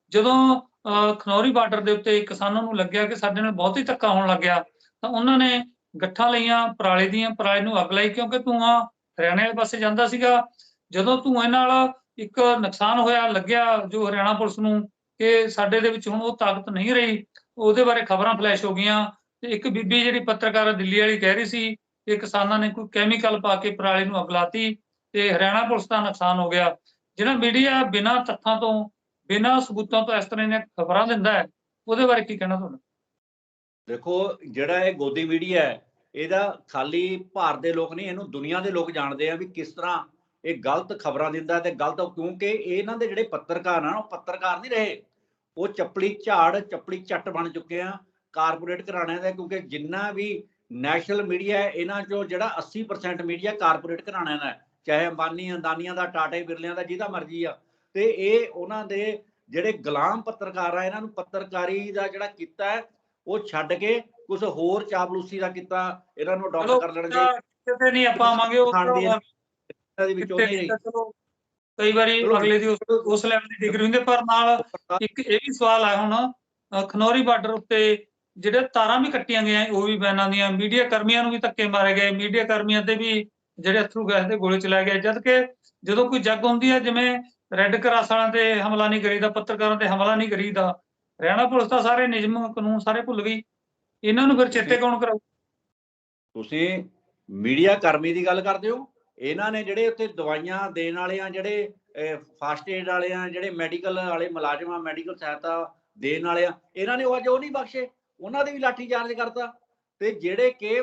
ਜਦੋਂ, ਅਹ, ਖਨੌਰੀ ਬਾਰਡਰ ਦੇ ਉੱਤੇ ਕਿਸਾਨਾਂ ਨੂੰ ਲੱਗਿਆ ਕਿ ਸਾਡੇ ਨਾਲ ਬਹੁਤ ਹੀ ਧੱਕਾ ਹੋਣ ਲੱਗਿਆ ਤਾਂ ਉਹਨਾਂ ਨੇ ਗੱਠਾਂ ਲਈਆਂ, ਪਰਾਲੇ ਦੀਆਂ, ਪਰਾਲੇ ਨੂੰ ਅੱਗ ਲਾਈ ਕਿਉਂਕਿ ਧੂਆਂ ਹਰਿਆਣੇ ਵਾਲੇ ਪਾਸੇ ਜਾਂਦਾ ਸੀਗਾ। ਜਦੋਂ ਧੂਏ ਨਾਲ ਇੱਕ ਨੁਕਸਾਨ ਹੋਇਆ, ਲੱਗਿਆ ਜੋ ਹਰਿਆਣਾ ਪੁਲਿਸ ਨੂੰ ਕਿ ਸਾਡੇ ਦੇ ਵਿੱਚ ਹੁਣ ਉਹ ਤਾਕਤ ਨਹੀਂ ਰਹੀ। ਉਹਦੇ ਬਾਰੇ ਖਬਰਾਂ ਫਲੈਸ਼ ਹੋ ਗਈਆਂ। ਤੇ ਇੱਕ ਬੀਬੀ ਜਿਹੜੀ ਪੱਤਰਕਾਰ ਦਿੱਲੀ ਵਾਲੀ ਕਹਿ ਰਹੀ ਸੀ ਕਿ ਕਿਸਾਨਾਂ ਨੇ ਕੋਈ ਕੈਮੀਕਲ ਪਾ ਕੇ ਪਰਾਲੇ ਨੂੰ ਅੱਗ ਤੇ ਹਰਿਆਣਾ ਪੁਲਿਸ ਦਾ ਨੁਕਸਾਨ ਹੋ ਗਿਆ। ਜਿਹੜਾ ਮੀਡੀਆ ਬਿਨਾਂ ਤੱਥਾਂ ਤੋਂ, ਬਿਨਾਂ ਸਬੂਤਾਂ ਤੋਂ ਇਸ ਤਰ੍ਹਾਂ ਦੀਆਂ ਖਬਰਾਂ ਦਿੰਦਾ ਹੈ, ਉਹਦੇ ਬਾਰੇ ਕੀ ਕਹਿਣਾ ਤੁਹਾਨੂੰ? ਦੇਖੋ, ਜਿਹੜਾ ਇਹ ਗੋਦੀ ਮੀਡੀਆ ਹੈ, ਇਹਦਾ ਖਾਲੀ ਭਾਰਤ ਦੇ ਲੋਕ ਨਹੀਂ, ਇਹਨੂੰ ਦੁਨੀਆ ਦੇ ਲੋਕ ਜਾਣਦੇ ਆ ਵੀ ਕਿਸ ਤਰ੍ਹਾਂ ਇਹ ਗਲਤ ਖਬਰਾਂ ਦਿੰਦਾ ਤੇ ਗਲਤ ਕਿਉਂਕਿ ਇਹਨਾਂ ਦੇ ਜਿਹੜੇ ਪੱਤਰਕਾਰ ਆ ਉਹ ਪੱਤਰਕਾਰ ਨਹੀਂ ਰਹੇ। ਉਹ ਚੱਪਲੀ ਝਾੜ ਚੱਪਲੀ ਚੱਟ ਬਣ ਚੁੱਕੇ ਆ ਕਾਰਪੋਰੇਟ ਘਰਾਣਿਆਂ ਦਾ ਕਿਉਂਕਿ ਜਿੰਨਾ ਵੀ ਨੈਸ਼ਨਲ ਮੀਡੀਆ ਹੈ ਇਹਨਾਂ ਚੋਂ ਜਿਹੜਾ 80% ਮੀਡੀਆ ਕਾਰਪੋਰੇਟ ਘਰਾਣਿਆਂ ਦਾ ਚਾਹੇ ਅੰਬਾਨੀ ਅੰਦਾਨੀਆਂ ਦਾ ਟਾਟੇ ਬਿਰਲਿਆਂ ਦਾ ਜਿਹਦਾ ਮਰਜ਼ੀ ਆ। ਤੇ ਇਹ ਉਹਨਾਂ ਦੇ ਜਿਹੜੇ ਗੁਲਾਮ ਪੱਤਰਕਾਰ ਆ ਇਹਨਾਂ ਨੂੰ ਪੱਤਰਕਾਰੀ ਦਾ ਜਿਹੜਾ ਕੀਤਾ ਉਹ ਛੱਡ ਕੇ ਕੁਝ ਹੋਰ ਚਾਪਲੂਸੀ ਦਾ ਕੀਤਾ ਇਹਨਾਂ ਨੂੰ ਅਡਾਪਟ ਕਰ ਲੈਣਾ ਚਾਹੀਦਾ ਕਿਤੇ ਨਹੀਂ ਆਪਾਂ ਆਵਾਂਗੇ ਉਹ ਦੀ ਦੇ ਵਿੱਚੋਂ ਰਹੀ ਚਲੋ ਕਈ ਵਾਰੀ। ਅਗਲੇ ਦੀ ਉਸ ਲੈਵਲ ਦੀ ਡਿਗਰੀ ਹੁੰਦੀ ਪਰ ਨਾਲ ਇੱਕ ਇਹ ਵੀ ਸਵਾਲ ਆਇਆ ਹੁਣ ਖਨੌਰੀ ਬਾਰਡਰ ਉੱਤੇ ਜਿਹੜੇ ਤਾਰਾਂ ਵੀ ਕੱਟੀਆਂ ਗਈਆਂ ਉਹ ਵੀ ਬੈਨਾਂ ਦੀਆਂ ਮੀਡੀਆ ਕਰਮੀਆਂ ਨੂੰ ਵੀ ਧੱਕੇ ਮਾਰੇ ਗਏ ਮੀਡੀਆ ਕਰਮੀਆਂ ਤੇ ਵੀ ਜਿਹੜੇ ਅਥਰੂ ਗੈਸ ਦੇ ਗੋਲੇ ਚਲਾਏ ਗਏ ਜਦ ਕਿ ਜਦੋਂ ਕੋਈ ਜੱਗ ਹੁੰਦੀ ਹੈ ਜਿਵੇਂ ਰੈੱਡ ਕਰਾਸ ਵਾਲਿਆਂ ਤੇ ਹਮਲਾ ਨਹੀਂ ਕਰੀਦਾ ਪੱਤਰਕਾਰਾਂ ਤੇ ਹਮਲਾ ਨਹੀਂ ਕਰੀਦਾ ਹਰਿਆਣਾ ਪੁਲਿਸ ਤਾਂ ਸਾਰੇ ਨਿਯਮ ਕਾਨੂੰਨ ਸਾਰੇ ਭੁੱਲ ਗਈ ਇਹਨਾਂ ਨੂੰ ਫਿਰ ਚੇਤੇ ਕੌਣ ਕਰਾਊ? ਤੁਸੀਂ ਮੀਡੀਆ ਕਰਮੀ ਦੀ ਗੱਲ ਕਰਦੇ ਹੋ? ਇਹਨਾਂ ਨੇ ਜਿਹੜੇ ਉੱਥੇ ਦਵਾਈਆਂ ਦੇਣ ਵਾਲੇ ਆ ਜਿਹੜੇ ਫਾਸਟ ਏਡ ਵਾਲੇ ਆ ਜਿਹੜੇ ਮੈਡੀਕਲ ਵਾਲੇ ਮੁਲਾਜ਼ਮ ਮੈਡੀਕਲ ਸਹਾਇਤਾ ਦੇਣ ਵਾਲੇ ਆ ਇਹਨਾਂ ਨੇ ਉਹ ਅੱਜ ਉਹ ਨਹੀਂ ਬਖਸ਼ੇ ਉਹਨਾਂ ਦੇ ਵੀ ਲਾਠੀ ਚਾਰਜ ਕਰਤਾ। ਤੇ ਜਿਹੜੇ ਕਿ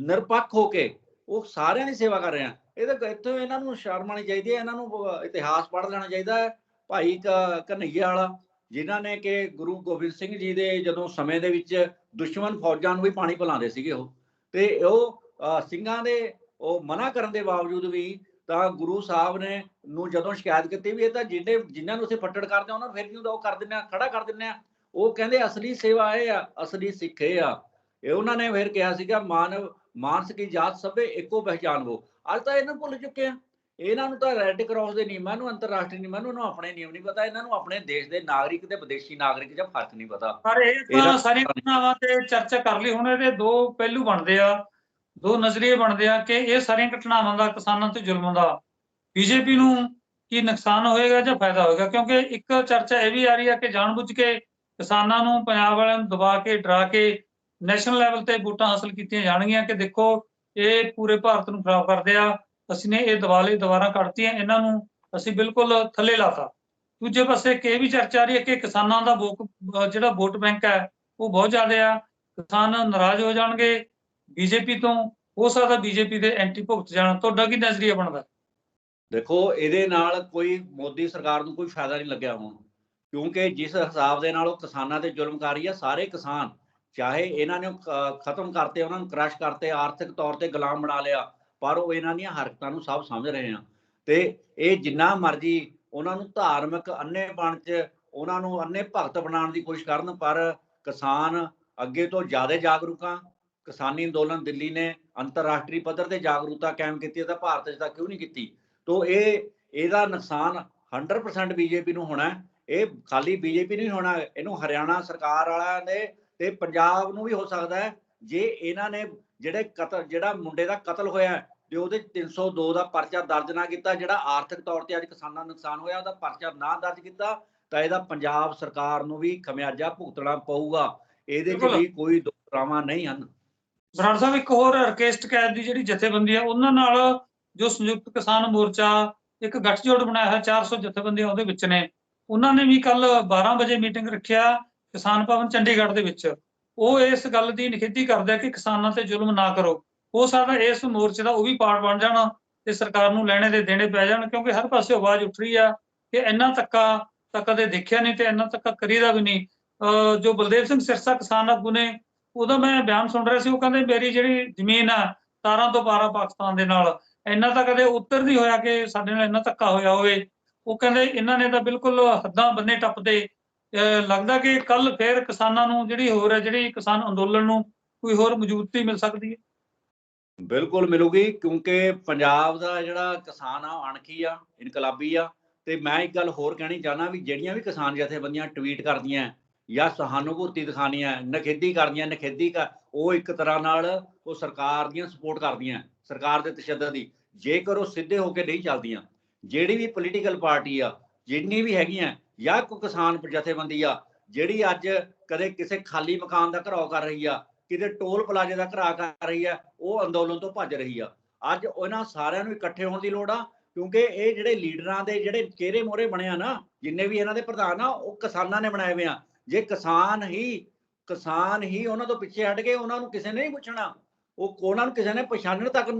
ਨਿਰਪੱਖ ਹੋ ਕੇ ਉਹ ਸਾਰਿਆਂ ਦੀ ਸੇਵਾ ਕਰ ਰਹੇ ਆ। ਇਹਦੇ ਇੱਥੋਂ ਇਹਨਾਂ ਨੂੰ ਸ਼ਰਮ ਆਉਣੀ ਚਾਹੀਦੀ ਹੈ ਇਹਨਾਂ ਨੂੰ ਇਤਿਹਾਸ ਪੜ੍ਹ ਲੈਣਾ ਚਾਹੀਦਾ ਹੈ ਭਾਈ ਕ- ਵਾਲਾ ਜਿਨ੍ਹਾਂ ਨੇ ਕਿ ਗੁਰੂ ਗੋਬਿੰਦ ਸਿੰਘ ਜੀ ਦੇ ਜਦੋਂ ਸਮੇਂ ਦੇ ਵਿੱਚ ਦੁਸ਼ਮਣ ਫੌਜਾਂ ਨੂੰ ਵੀ ਪਾਣੀ ਪਿਲਾਉਂਦੇ ਸੀਗੇ ਉਹ। ਤੇ ਉਹ ਅਹ, ਸਿੰਘਾਂ ਦੇ ਉਹ ਮਨਾ ਕਰਨ ਦੇ ਬਾਵਜੂਦ ਵੀ ਤਾਂ ਗੁਰੂ ਸਾਹਿਬ ਨੇ ਨੂੰ ਜਦੋਂ ਸ਼ਿਕਾਇਤ ਕੀਤੀ ਵੀ ਇਹ ਤਾਂ ਜਿਹਨੇ ਜਿਨ੍ਹਾਂ ਨੂੰ ਅਸੀਂ ਫੱਟੜ ਕਰਦੇ ਆ ਉਹਨਾਂ ਨੂੰ ਫਿਰ ਕਿਉਂ ਉਹ ਕਰ ਦਿੰਦੇ ਆ ਖੜਾ ਕਰ ਦਿੰਦੇ ਆ ਉਹ ਕਹਿੰਦੇ ਅਸਲੀ ਸੇਵਾ ਇਹ ਆ ਅਸਲੀ ਸਿੱਖ ਇਹ ਆ। ਇਹ ਉਹਨਾਂ ਨੇ ਫਿਰ ਕਿਹਾ ਸੀਗਾ ਮਾਨਵ ਮਾਨਸ ਕੀ ਜਾਤ ਸਭੇ ਇੱਕੋ ਪਹਿਚਾਨ ਵੋ। ਅੱਜ ਤਾਂ ਇਹਨਾਂ ਭੁੱਲ ਚੁੱਕੇ ਆ ਇਹਨਾਂ ਨੂੰ ਤਾਂ ਰੈੱਡ ਕਰਾਸ ਦੇ ਨਿਯਮਾਂ ਨੂੰ ਅੰਤਰਰਾਸ਼ਟਰੀ ਨਿਯਮਾਂ ਨੂੰ ਇਹਨਾਂ ਨੂੰ ਆਪਣੇ ਨਿਯਮ ਨਹੀਂ ਪਤਾ। ਇਹਨਾਂ ਨੂੰ ਆਪਣੇ ਦੇਸ਼ ਦੇ ਨਾਗਰਿਕ ਤੇ ਵਿਦੇਸ਼ੀ ਨਾਗਰਿਕ ਦਾ ਫ਼ਰਕ ਨਹੀਂ ਪਤਾ। ਪਰ ਇਹ ਤਾਂ ਸਾਰੀਆਂ ਘਟਨਾਵਾਂ ਤੇ ਚਰਚਾ ਕਰ ਲਈ। ਹੁਣ ਇਹਦੇ ਦੋ ਪਹਿਲੂ ਬਣਦੇ ਆ। ਦੋ ਨਜ਼ਰੀਏ ਬਣਦੇ ਆ ਕਿ ਇਹ ਸਾਰੀਆਂ ਘਟਨਾਵਾਂ ਦਾ, ਕਿਸਾਨਾਂ ਤੇ ਜ਼ੁਲਮ ਦਾ ਬੀਜੇਪੀ ਨੂੰ ਕੀ ਨੁਕਸਾਨ ਹੋਏਗਾ ਜਾਂ ਫਾਇਦਾ ਹੋਏਗਾ? ਕਿਉਂਕਿ ਇੱਕ ਚਰਚਾ ਇਹ ਵੀ ਆ ਰਹੀ ਹੈ ਕਿ ਜਾਣਬੁੱਝ ਕੇ ਕਿਸਾਨਾਂ ਨੂੰ ਪੰਜਾਬ ਵਾਲਿਆਂ ਨੂੰ ਦਬਾ ਕੇ, ਡਰਾ ਕੇ ਨੈਸ਼ਨਲ ਲੈਵਲ ਤੇ ਵੋਟਾਂ ਹਾਸਲ ਕੀਤੀਆਂ ਜਾਣਗੀਆਂ ਕਿ ਦੇਖੋ ਇਹ ਪੂਰੇ ਭਾਰਤ ਨੂੰ ਖਰਾਬ ਕਰਦੇ ਆ, ਅਸੀਂ ਨੇ ਇਹ ਦਿਵਾਲੇ ਦੁਬਾਰਾ ਕੱਢਤੀਆਂ, ਇਹਨਾਂ ਨੂੰ ਅਸੀਂ ਬਿਲਕੁਲ ਥੱਲੇ ਲਾਤਾ। ਦੂਜੇ ਪਾਸੇ ਇੱਕ ਇਹ ਵੀ ਚਰਚਾ ਆ ਰਹੀ ਹੈ ਕਿ ਕਿਸਾਨਾਂ ਦਾ ਵੋਕ ਜਿਹੜਾ ਵੋਟ ਬੈਂਕ ਹੈ, ਉਹ ਬਹੁਤ ਜ਼ਿਆਦਾ ਆ, ਕਿਸਾਨ ਨਾਰਾਜ਼ ਹੋ ਜਾਣਗੇ ਬੀਜੇਪੀ ਤੋਂ, ਹੋ ਸਕਦਾ ਬੀਜੇਪੀ ਦੇ ਐਂਟੀ ਭੁਗਤ ਜਾਣ। ਤੁਹਾਡਾ ਕੀ ਨਜ਼ਰੀਆ ਬਣਦਾ? ਦੇਖੋ, ਇਹਦੇ ਨਾਲ ਕੋਈ ਮੋਦੀ ਸਰਕਾਰ ਨੂੰ ਕੋਈ ਫਾਇਦਾ ਨਹੀਂ ਲੱਗਿਆ ਹੁਣ। ਕਿਉਂਕਿ ਜਿਸ ਹਿਸਾਬ ਦੇ ਨਾਲ ਉਹ ਕਿਸਾਨਾਂ ਤੇ ਜ਼ੁਲਮ ਕਰ ਰਹੀ ਆ, ਸਾਰੇ ਕਿਸਾਨ, ਚਾਹੇ ਇਹਨਾਂ ਨੇ ਖ- ਖਤਮ ਕਰਤੇ, ਉਹਨਾਂ ਨੂੰ ਕ੍ਰਸ਼ ਕਰਤੇ, ਆਰਥਿਕ ਤੌਰ ਤੇ ਗੁਲਾਮ ਬਣਾ ਲਿਆ, ਪਰ ਉਹ ਇਹਨਾਂ ਦੀਆਂ ਹਰਕਤਾਂ ਨੂੰ ਸਭ ਸਮਝ ਰਹੇ ਆ। ਤੇ ਇਹ ਜਿੰਨਾ ਮਰਜ਼ੀ ਉਹਨਾਂ ਨੂੰ ਧਾਰਮਿਕ ਅੰਨੇਪਣ ਚ ਉਹਨਾਂ ਨੂੰ ਅੰਨੇ ਭਗਤ ਬਣਾਉਣ ਦੀ ਕੋਸ਼ਿਸ਼ ਕਰਨ, ਪਰ ਕਿਸਾਨ ਅੱਗੇ ਤੋਂ ਜ਼ਿਆਦਾ ਜਾਗਰੂਕ ਆ ਕਿਸਾਨੀ ਅੰਦੋਲਨ ਦਿੱਲੀ ਨੇ ਅੰਤਰਰਾਸ਼ਟਰੀ ਪੱਧਰ ਤੇ ਜਾਗਰੂਕਤਾ ਕਾਇਮ ਕੀਤੀ ਹੈ ਤਾਂ ਭਾਰਤ 'ਚ ਤਾਂ ਕਿਉਂ ਨਹੀਂ ਕੀਤੀ? ਤੋ ਇਹ ਇਹਦਾ ਨੁਕਸਾਨ 100% ਬੀਜੇਪੀ ਨੂੰ ਹੋਣਾ। ਇਹ ਖਾਲੀ ਬੀਜੇਪੀ ਨਹੀਂ ਹੋਣਾ ਇਹਨੂੰ ਹਰਿਆਣਾ ਸਰਕਾਰ ਵਾਲਿਆਂ ਨੇ ਤੇ ਪੰਜਾਬ ਨੂੰ ਵੀ ਹੋ ਸਕਦਾ ਹੈ। ਜੇ ਇਹਨਾਂ ਨੇ ਜਿਹੜੇ ਕਤਲ ਜਿਹੜਾ ਮੁੰਡੇ ਦਾ ਕਤਲ ਹੋਇਆ ਹੈ, ਤੇ ਉਹਦੇ 'ਚ 302 ਦਾ ਪਰਚਾ ਦਰਜ ਨਾ ਕੀਤਾ ਜਿਹੜਾ ਆਰਥਿਕ ਤੌਰ ਤੇ ਅੱਜ ਕਿਸਾਨਾਂ ਨੂੰ ਨੁਕਸਾਨ ਹੋਇਆ ਉਹਦਾ ਪਰਚਾ ਨਾ ਦਰਜ ਕੀਤਾ ਤਾਂ ਇਹਦਾ ਪੰਜਾਬ ਸਰਕਾਰ ਨੂੰ ਵੀ ਖਮਿਆਜਾ ਭੁਗਤਣਾ ਪਊਗਾ। ਇਹਦੇ 'ਚ। ਵੀ ਕੋਈ ਦੋ ਰਾਵਾਂ ਨਹੀਂ ਹਨ। ਬਰਾੜ ਸਾਹਿਬ, ਇੱਕ ਹੋਰ ਰਕੇਸ਼ ਕੈਦ ਦੀ ਜਿਹੜੀ ਜਥੇਬੰਦੀ ਹੈ ਉਹਨਾਂ ਨਾਲ ਜੋ ਸੰਯੁਕਤ ਕਿਸਾਨ ਮੋਰਚਾ ਇੱਕ ਗੱਠਜੋੜ ਬਣਾਇਆ ਹੈ 400 ਜਥੇਬੰਦੀਆਂ ਉਹਦੇ ਵਿੱਚ ਨੇ। ਉਹਨਾਂ ਨੇ ਵੀ ਕੱਲ 12 ਵਜੇ ਮੀਟਿੰਗ ਰੱਖਿਆ ਕਿਸਾਨ ਭਵਨ ਚੰਡੀਗੜ੍ਹ ਦੇ ਵਿੱਚ। ਉਹ ਇਸ ਗੱਲ ਦੀ ਨਿਖੇਧੀ ਕਰਦੇ ਕਿ ਕਿਸਾਨਾਂ ਤੇ ਜ਼ੁਲਮ ਨਾ ਕਰੋ। ਹੋ ਸਕਦਾ ਇਸ ਮੋਰਚੇ ਦਾ ਉਹ ਵੀ ਪਾਰਟ ਬਣ ਜਾਣ ਤੇ ਸਰਕਾਰ ਨੂੰ ਲੈਣੇ ਦੇ ਦੇਣੇ ਪੈ ਜਾਣ, ਕਿਉਂਕਿ ਹਰ ਪਾਸੇ ਆਵਾਜ਼ ਉੱਠ ਰਹੀ ਆ ਕਿ ਇੰਨਾ ਤੱਕਾ ਤਾਂ ਕਦੇ ਦੇਖਿਆ ਨਹੀਂ ਤੇ ਇੰਨਾ ਧੱਕਾ ਕਰੀਦਾ ਵੀ ਨਹੀਂ। ਅਹ ਜੋ ਬਲਦੇਵ ਸਿੰਘ ਸਿਰਸਾ ਕਿਸਾਨ ਆਗੂ ਨੇ ਉਹਦਾ ਮੈਂ ਬਿਆਨ ਸੁਣ ਰਿਹਾ ਸੀ, ਉਹ ਕਹਿੰਦੇ ਮੇਰੀ ਜਿਹੜੀ ਜ਼ਮੀਨ ਆ ਤਾਰਾਂ ਤੋਂ ਪਾਰਾਂ ਪਾਕਿਸਤਾਨ ਦੇ ਨਾਲ, ਇੰਨਾ ਤਾਂ ਕਦੇ ਉੱਤਰ ਹੋਇਆ ਕਿ ਸਾਡੇ ਨਾਲ ਇੰਨਾ ਧੱਕਾ ਹੋਇਆ ਹੋਵੇ। ਉਹ ਕਹਿੰਦੇ ਇਹਨਾਂ ਨੇ ਤਾਂ ਬਿਲਕੁਲ ਹੱਦਾਂ ਬੰਨੇ ਟੱਪਦੇ। ਲੱਗਦਾ ਕਿ ਕੱਲ ਫੇਰ ਕਿਸਾਨਾਂ ਨੂੰ ਜਿਹੜੀ ਹੋਰ ਹੈ, ਜਿਹੜੀ ਕਿਸਾਨ ਅੰਦੋਲਨ ਨੂੰ ਕੋਈ ਹੋਰ ਮੌਜੂਦਗੀ ਮਿਲ ਸਕਦੀ ਹੈ। ਬਿਲਕੁਲ ਮਿਲੂਗੀ, ਕਿਉਂਕਿ ਪੰਜਾਬ ਦਾ ਜਿਹੜਾ ਕਿਸਾਨ ਆ, ਉਹ ਅਣਖੀ ਆ, ਇਨਕਲਾਬੀ ਆ। ਤੇ ਮੈਂ ਇੱਕ ਗੱਲ ਹੋਰ ਕਹਿਣੀ ਚਾਹਨਾ ਵੀ ਜਿਹੜੀਆਂ ਵੀ ਕਿਸਾਨ ਜਥੇਬੰਦੀਆਂ ਟਵੀਟ ਕਰਦੀਆਂ ਜਾਂ ਸਹਾਨੁਭੂਤੀ ਦਿਖਾਉਂਦੀਆਂ ਨਖੇਦੀ ਕਰਦੀਆਂ ਨਖੇਦੀ ਕਰ ਉਹ ਇੱਕ ਤਰ੍ਹਾਂ ਨਾਲ ਉਹ ਸਰਕਾਰ ਦੀਆਂ ਸਪੋਰਟ ਕਰਦੀਆਂ, ਸਰਕਾਰ ਦੇ ਤਸ਼ੱਦਦ ਦੀ। ਜੇਕਰ ਉਹ ਸਿੱਧੇ ਹੋ ਕੇ ਨਹੀਂ ਚੱਲਦੀਆਂ, ਜਿਹੜੀ ਵੀ ਪੋਲੀਟੀਕਲ ਪਾਰਟੀ ਆ, ਜਿੰਨੀ ਵੀ ਹੈਗੀਆਂ, ਜਾਂ ਕੋਈ ਕਿਸਾਨ ਜਥੇਬੰਦੀ ਆ, ਜਿਹੜੀ ਅੱਜ ਕਦੇ ਕਿਸੇ ਖਾਲੀ ਮਕਾਨ ਦਾ ਘਰਾਓ ਕਰ ਰਹੀ ਆ, ਕਿਤੇ ਟੋਲ ਪਲਾਜ਼ੇ ਦਾ ਘਰਾ ਕਰ ਰਹੀ ਆ, ਉਹ ਅੰਦੋਲਨ ਤੋਂ ਭੱਜ ਰਹੀ ਆ। ਅੱਜ ਉਹਨਾਂ ਸਾਰਿਆਂ ਨੂੰ ਇਕੱਠੇ ਹੋਣ ਦੀ ਲੋੜ ਆ, ਕਿਉਂਕਿ ਇਹ ਜਿਹੜੇ ਲੀਡਰਾਂ ਦੇ ਜਿਹੜੇ ਚਿਹਰੇ ਮੋਹਰੇ ਬਣੇ ਆ ਨਾ, ਜਿੰਨੇ ਵੀ ਇਹਨਾਂ ਦੇ ਪ੍ਰਧਾਨ ਆ, ਉਹ ਕਿਸਾਨਾਂ ਨੇ ਬਣਾਏ ਹੋਏ ਆ। ਜੇ ਕਿਸਾਨ ਹੀ ਕਿਸਾਨ ਹੀ ਉਹਨਾਂ ਤੋਂ ਪਿੱਛੇ ਹਟ ਗਏ ਉਹਨਾਂ ਨੂੰ ਕਿਸੇ ਨੇ ਨਹੀਂ ਪੁੱਛਣਾ, ਉਹ ਉਹਨਾਂ ਨੂੰ ਕਿਸੇ ਨੇ ਪਛਾਣਨ ਤੱਕ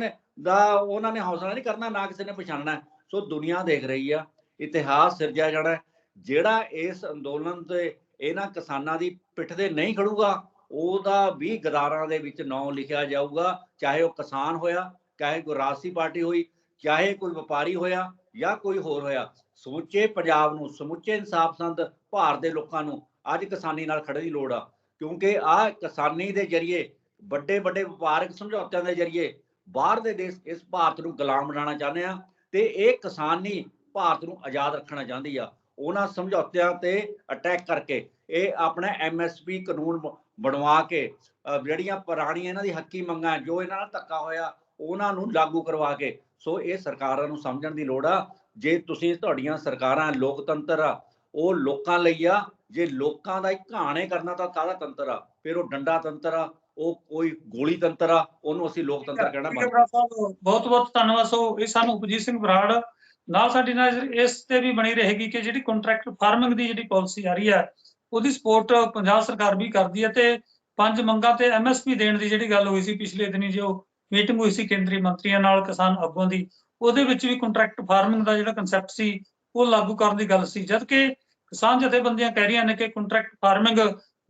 ਦਾ ਉਹਨਾਂ ਨੇ ਹੌਸਲਾ ਨਹੀਂ ਕਰਨਾ, ਨਾ ਕਿਸੇ ਨੇ ਪਛਾਣਨਾ। ਸੋ ਦੁਨੀਆ ਦੇਖ ਰਹੀ ਆ, ਇਤਿਹਾਸ ਸਿਰਜਿਆ ਜਾਣਾ ਜਿਹੜਾ ਇਸ ਅੰਦੋਲਨ ਤੇ ਇਹਨਾਂ ਕਿਸਾਨਾਂ ਦੀ ਪਿੱਠ ਤੇ ਨਹੀਂ ਖੜੂਗਾ, ਉਹਦਾ ਵੀ ਗਦਾਰਾਂ ਦੇ ਵਿੱਚ ਨਾਂ ਲਿਖਿਆ ਜਾਊਗਾ, ਚਾਹੇ ਉਹ ਕਿਸਾਨ ਹੋਇਆ, ਚਾਹੇ ਕੋਈ ਰਾਜਸੀ ਪਾਰਟੀ ਹੋਈ, ਚਾਹੇ ਕੋਈ ਵਪਾਰੀ ਹੋਇਆ ਜਾਂ ਕੋਈ ਹੋਰ ਹੋਇਆ। ਸਮੁੱਚੇ ਪੰਜਾਬ ਨੂੰ, ਸਮੁੱਚੇ ਇਨਸਾਫ ਸੰਦ, ਭਾਰਤ ਦੇ ਲੋਕਾਂ ਨੂੰ ਅੱਜ ਕਿਸਾਨੀ ਨਾਲ ਖੜਨ ਦੀ ਲੋੜ ਆ। ਕਿਉਂਕਿ ਆ ਕਿਸਾਨੀ ਦੇ ਜ਼ਰੀਏ ਵੱਡੇ ਵੱਡੇ ਵਪਾਰਕ ਸਮਝੌਤਿਆਂ ਦੇ ਜ਼ਰੀਏ ਬਾਹਰ ਦੇ ਦੇਸ਼ ਇਸ ਭਾਰਤ ਨੂੰ ਗੁਲਾਮ ਬਣਾਉਣਾ ਚਾਹੁੰਦੇ ਆ ਤੇ ਇਹ ਕਿਸਾਨੀ ਭਾਰਤ ਨੂੰ ਆਜ਼ਾਦ ਰੱਖਣਾ ਚਾਹੁੰਦੀ ਆ। ਉਹਨਾਂ ਸਮਝੌਤਿਆਂ ਤੇ ਅਟੈਕ ਕਰਕੇ ਇਹ ਆਪਣਾ ਐਮਐਸਪੀ ਕਾਨੂੰਨ ਬਣਵਾ ਕੇ ਅਹ ਜਿਹੜੀਆਂ ਪੁਰਾਣੀਆਂ ਇਹਨਾਂ ਦੀ ਹੱਕੀ ਮੰਗਾਂ ਜੋ ਇਹਨਾਂ ਨਾਲ ਧੱਕਾ ਹੋਇਆ, ਉਹਨਾਂ ਨੂੰ ਲਾਗੂ ਕਰਵਾ ਕੇ। ਸੋ ਇਹ ਸਰਕਾਰਾਂ ਨੂੰ ਸਮਝਣ ਦੀ ਲੋੜ ਆ। ਜੇ ਤੁਸੀਂ ਤੁਹਾਡੀਆਂ ਸਰਕਾਰਾਂ ਲੋਕਤੰਤਰ ਆ ਉਹ ਲੋਕਾਂ ਲਈ ਆ, ਜੇ ਲੋਕਾਂ ਦਾ ਘਾਣੇ ਕਰਨਾ ਤਾਂ ਕਾਹਦਾ ਤੰਤਰ ਆ? ਫਿਰ ਉਹ ਡੰਡਾ ਤੰਤਰ ਆ, ਉਹ ਕੋਈ ਗੋਲੀ ਤੰਤਰ ਆ, ਉਹਨੂੰ ਅਸੀਂ ਲੋਕਤੰਤਰ ਕਹਿਣਾ ਬਹੁਤ ਬਹੁਤ ਧੰਨਵਾਦ। ਸੋ ਇਹ ਸਾਨੂੰ ਉਪਜੀਤ ਸਿੰਘ ਬਰਾੜ ਨਾਲ ਸਾਡੀ ਨਜ਼ਰ ਇਸ ਤੇ ਵੀ ਬਣੀ ਰਹੇਗੀ ਕਿ ਜਿਹੜੀ ਕੰਟਰੈਕਟ ਫਾਰਮਿੰਗ ਦੀ ਜਿਹੜੀ ਪਾਲਿਸੀ ਆ ਰਹੀ ਹੈ ਉਹਦੀ ਸਪੋਰਟ ਪੰਜਾਬ ਸਰਕਾਰ ਵੀ ਕਰਦੀ ਹੈ ਤੇ ਪੰਜ ਮੰਗਾਂ ਤੇ ਐਮਐਸਪੀ ਦੇਣ ਦੀ ਜਿਹੜੀ ਗੱਲ ਹੋਈ ਸੀ ਪਿਛਲੇ ਦਿਨੀ, ਜੋ ਮੀਟਿੰਗ ਹੋਈ ਸੀ ਕੇਂਦਰੀ ਮੰਤਰੀਆਂ ਨਾਲ ਕਿਸਾਨ ਆਗੂਆਂ ਦੀ, ਉਹਦੇ ਵਿੱਚ ਵੀ ਕੰਟਰੈਕਟ ਫਾਰਮਿੰਗ ਦਾ ਜਿਹੜਾ ਕਨਸੈਪਟ ਸੀ, ਉਹ ਲਾਗੂ ਕਰਨ ਦੀ ਗੱਲ ਸੀ। ਜਦਕਿ ਕਿਸਾਨ ਜਥੇਬੰਦੀਆਂ ਕਹਿ ਰਹੀਆਂ ਨੇ ਕਿ ਕੰਟਰੈਕਟ ਫਾਰਮਿੰਗ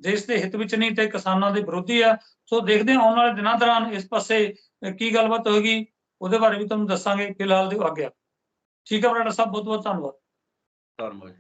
ਦੇਸ਼ ਦੇ ਹਿੱਤ ਵਿੱਚ ਨਹੀਂ ਤੇ ਕਿਸਾਨਾਂ ਦੇ ਵਿਰੋਧੀ ਆ। ਸੋ ਦੇਖਦੇ ਹਾਂ ਆਉਣ ਵਾਲੇ ਦਿਨਾਂ ਦੌਰਾਨ ਇਸ ਪਾਸੇ ਕੀ ਗੱਲਬਾਤ ਹੋਏਗੀ, ਉਹਦੇ ਬਾਰੇ ਵੀ ਤੁਹਾਨੂੰ ਦੱਸਾਂਗੇ ਫਿਲਹਾਲ ਦਿਓ ਆਗਿਆ ਠੀਕ ਹੈ ਬਰਾੜਾ ਸਾਹਿਬ ਬਹੁਤ ਬਹੁਤ ਧੰਨਵਾਦ ਧੰਨਵਾਦ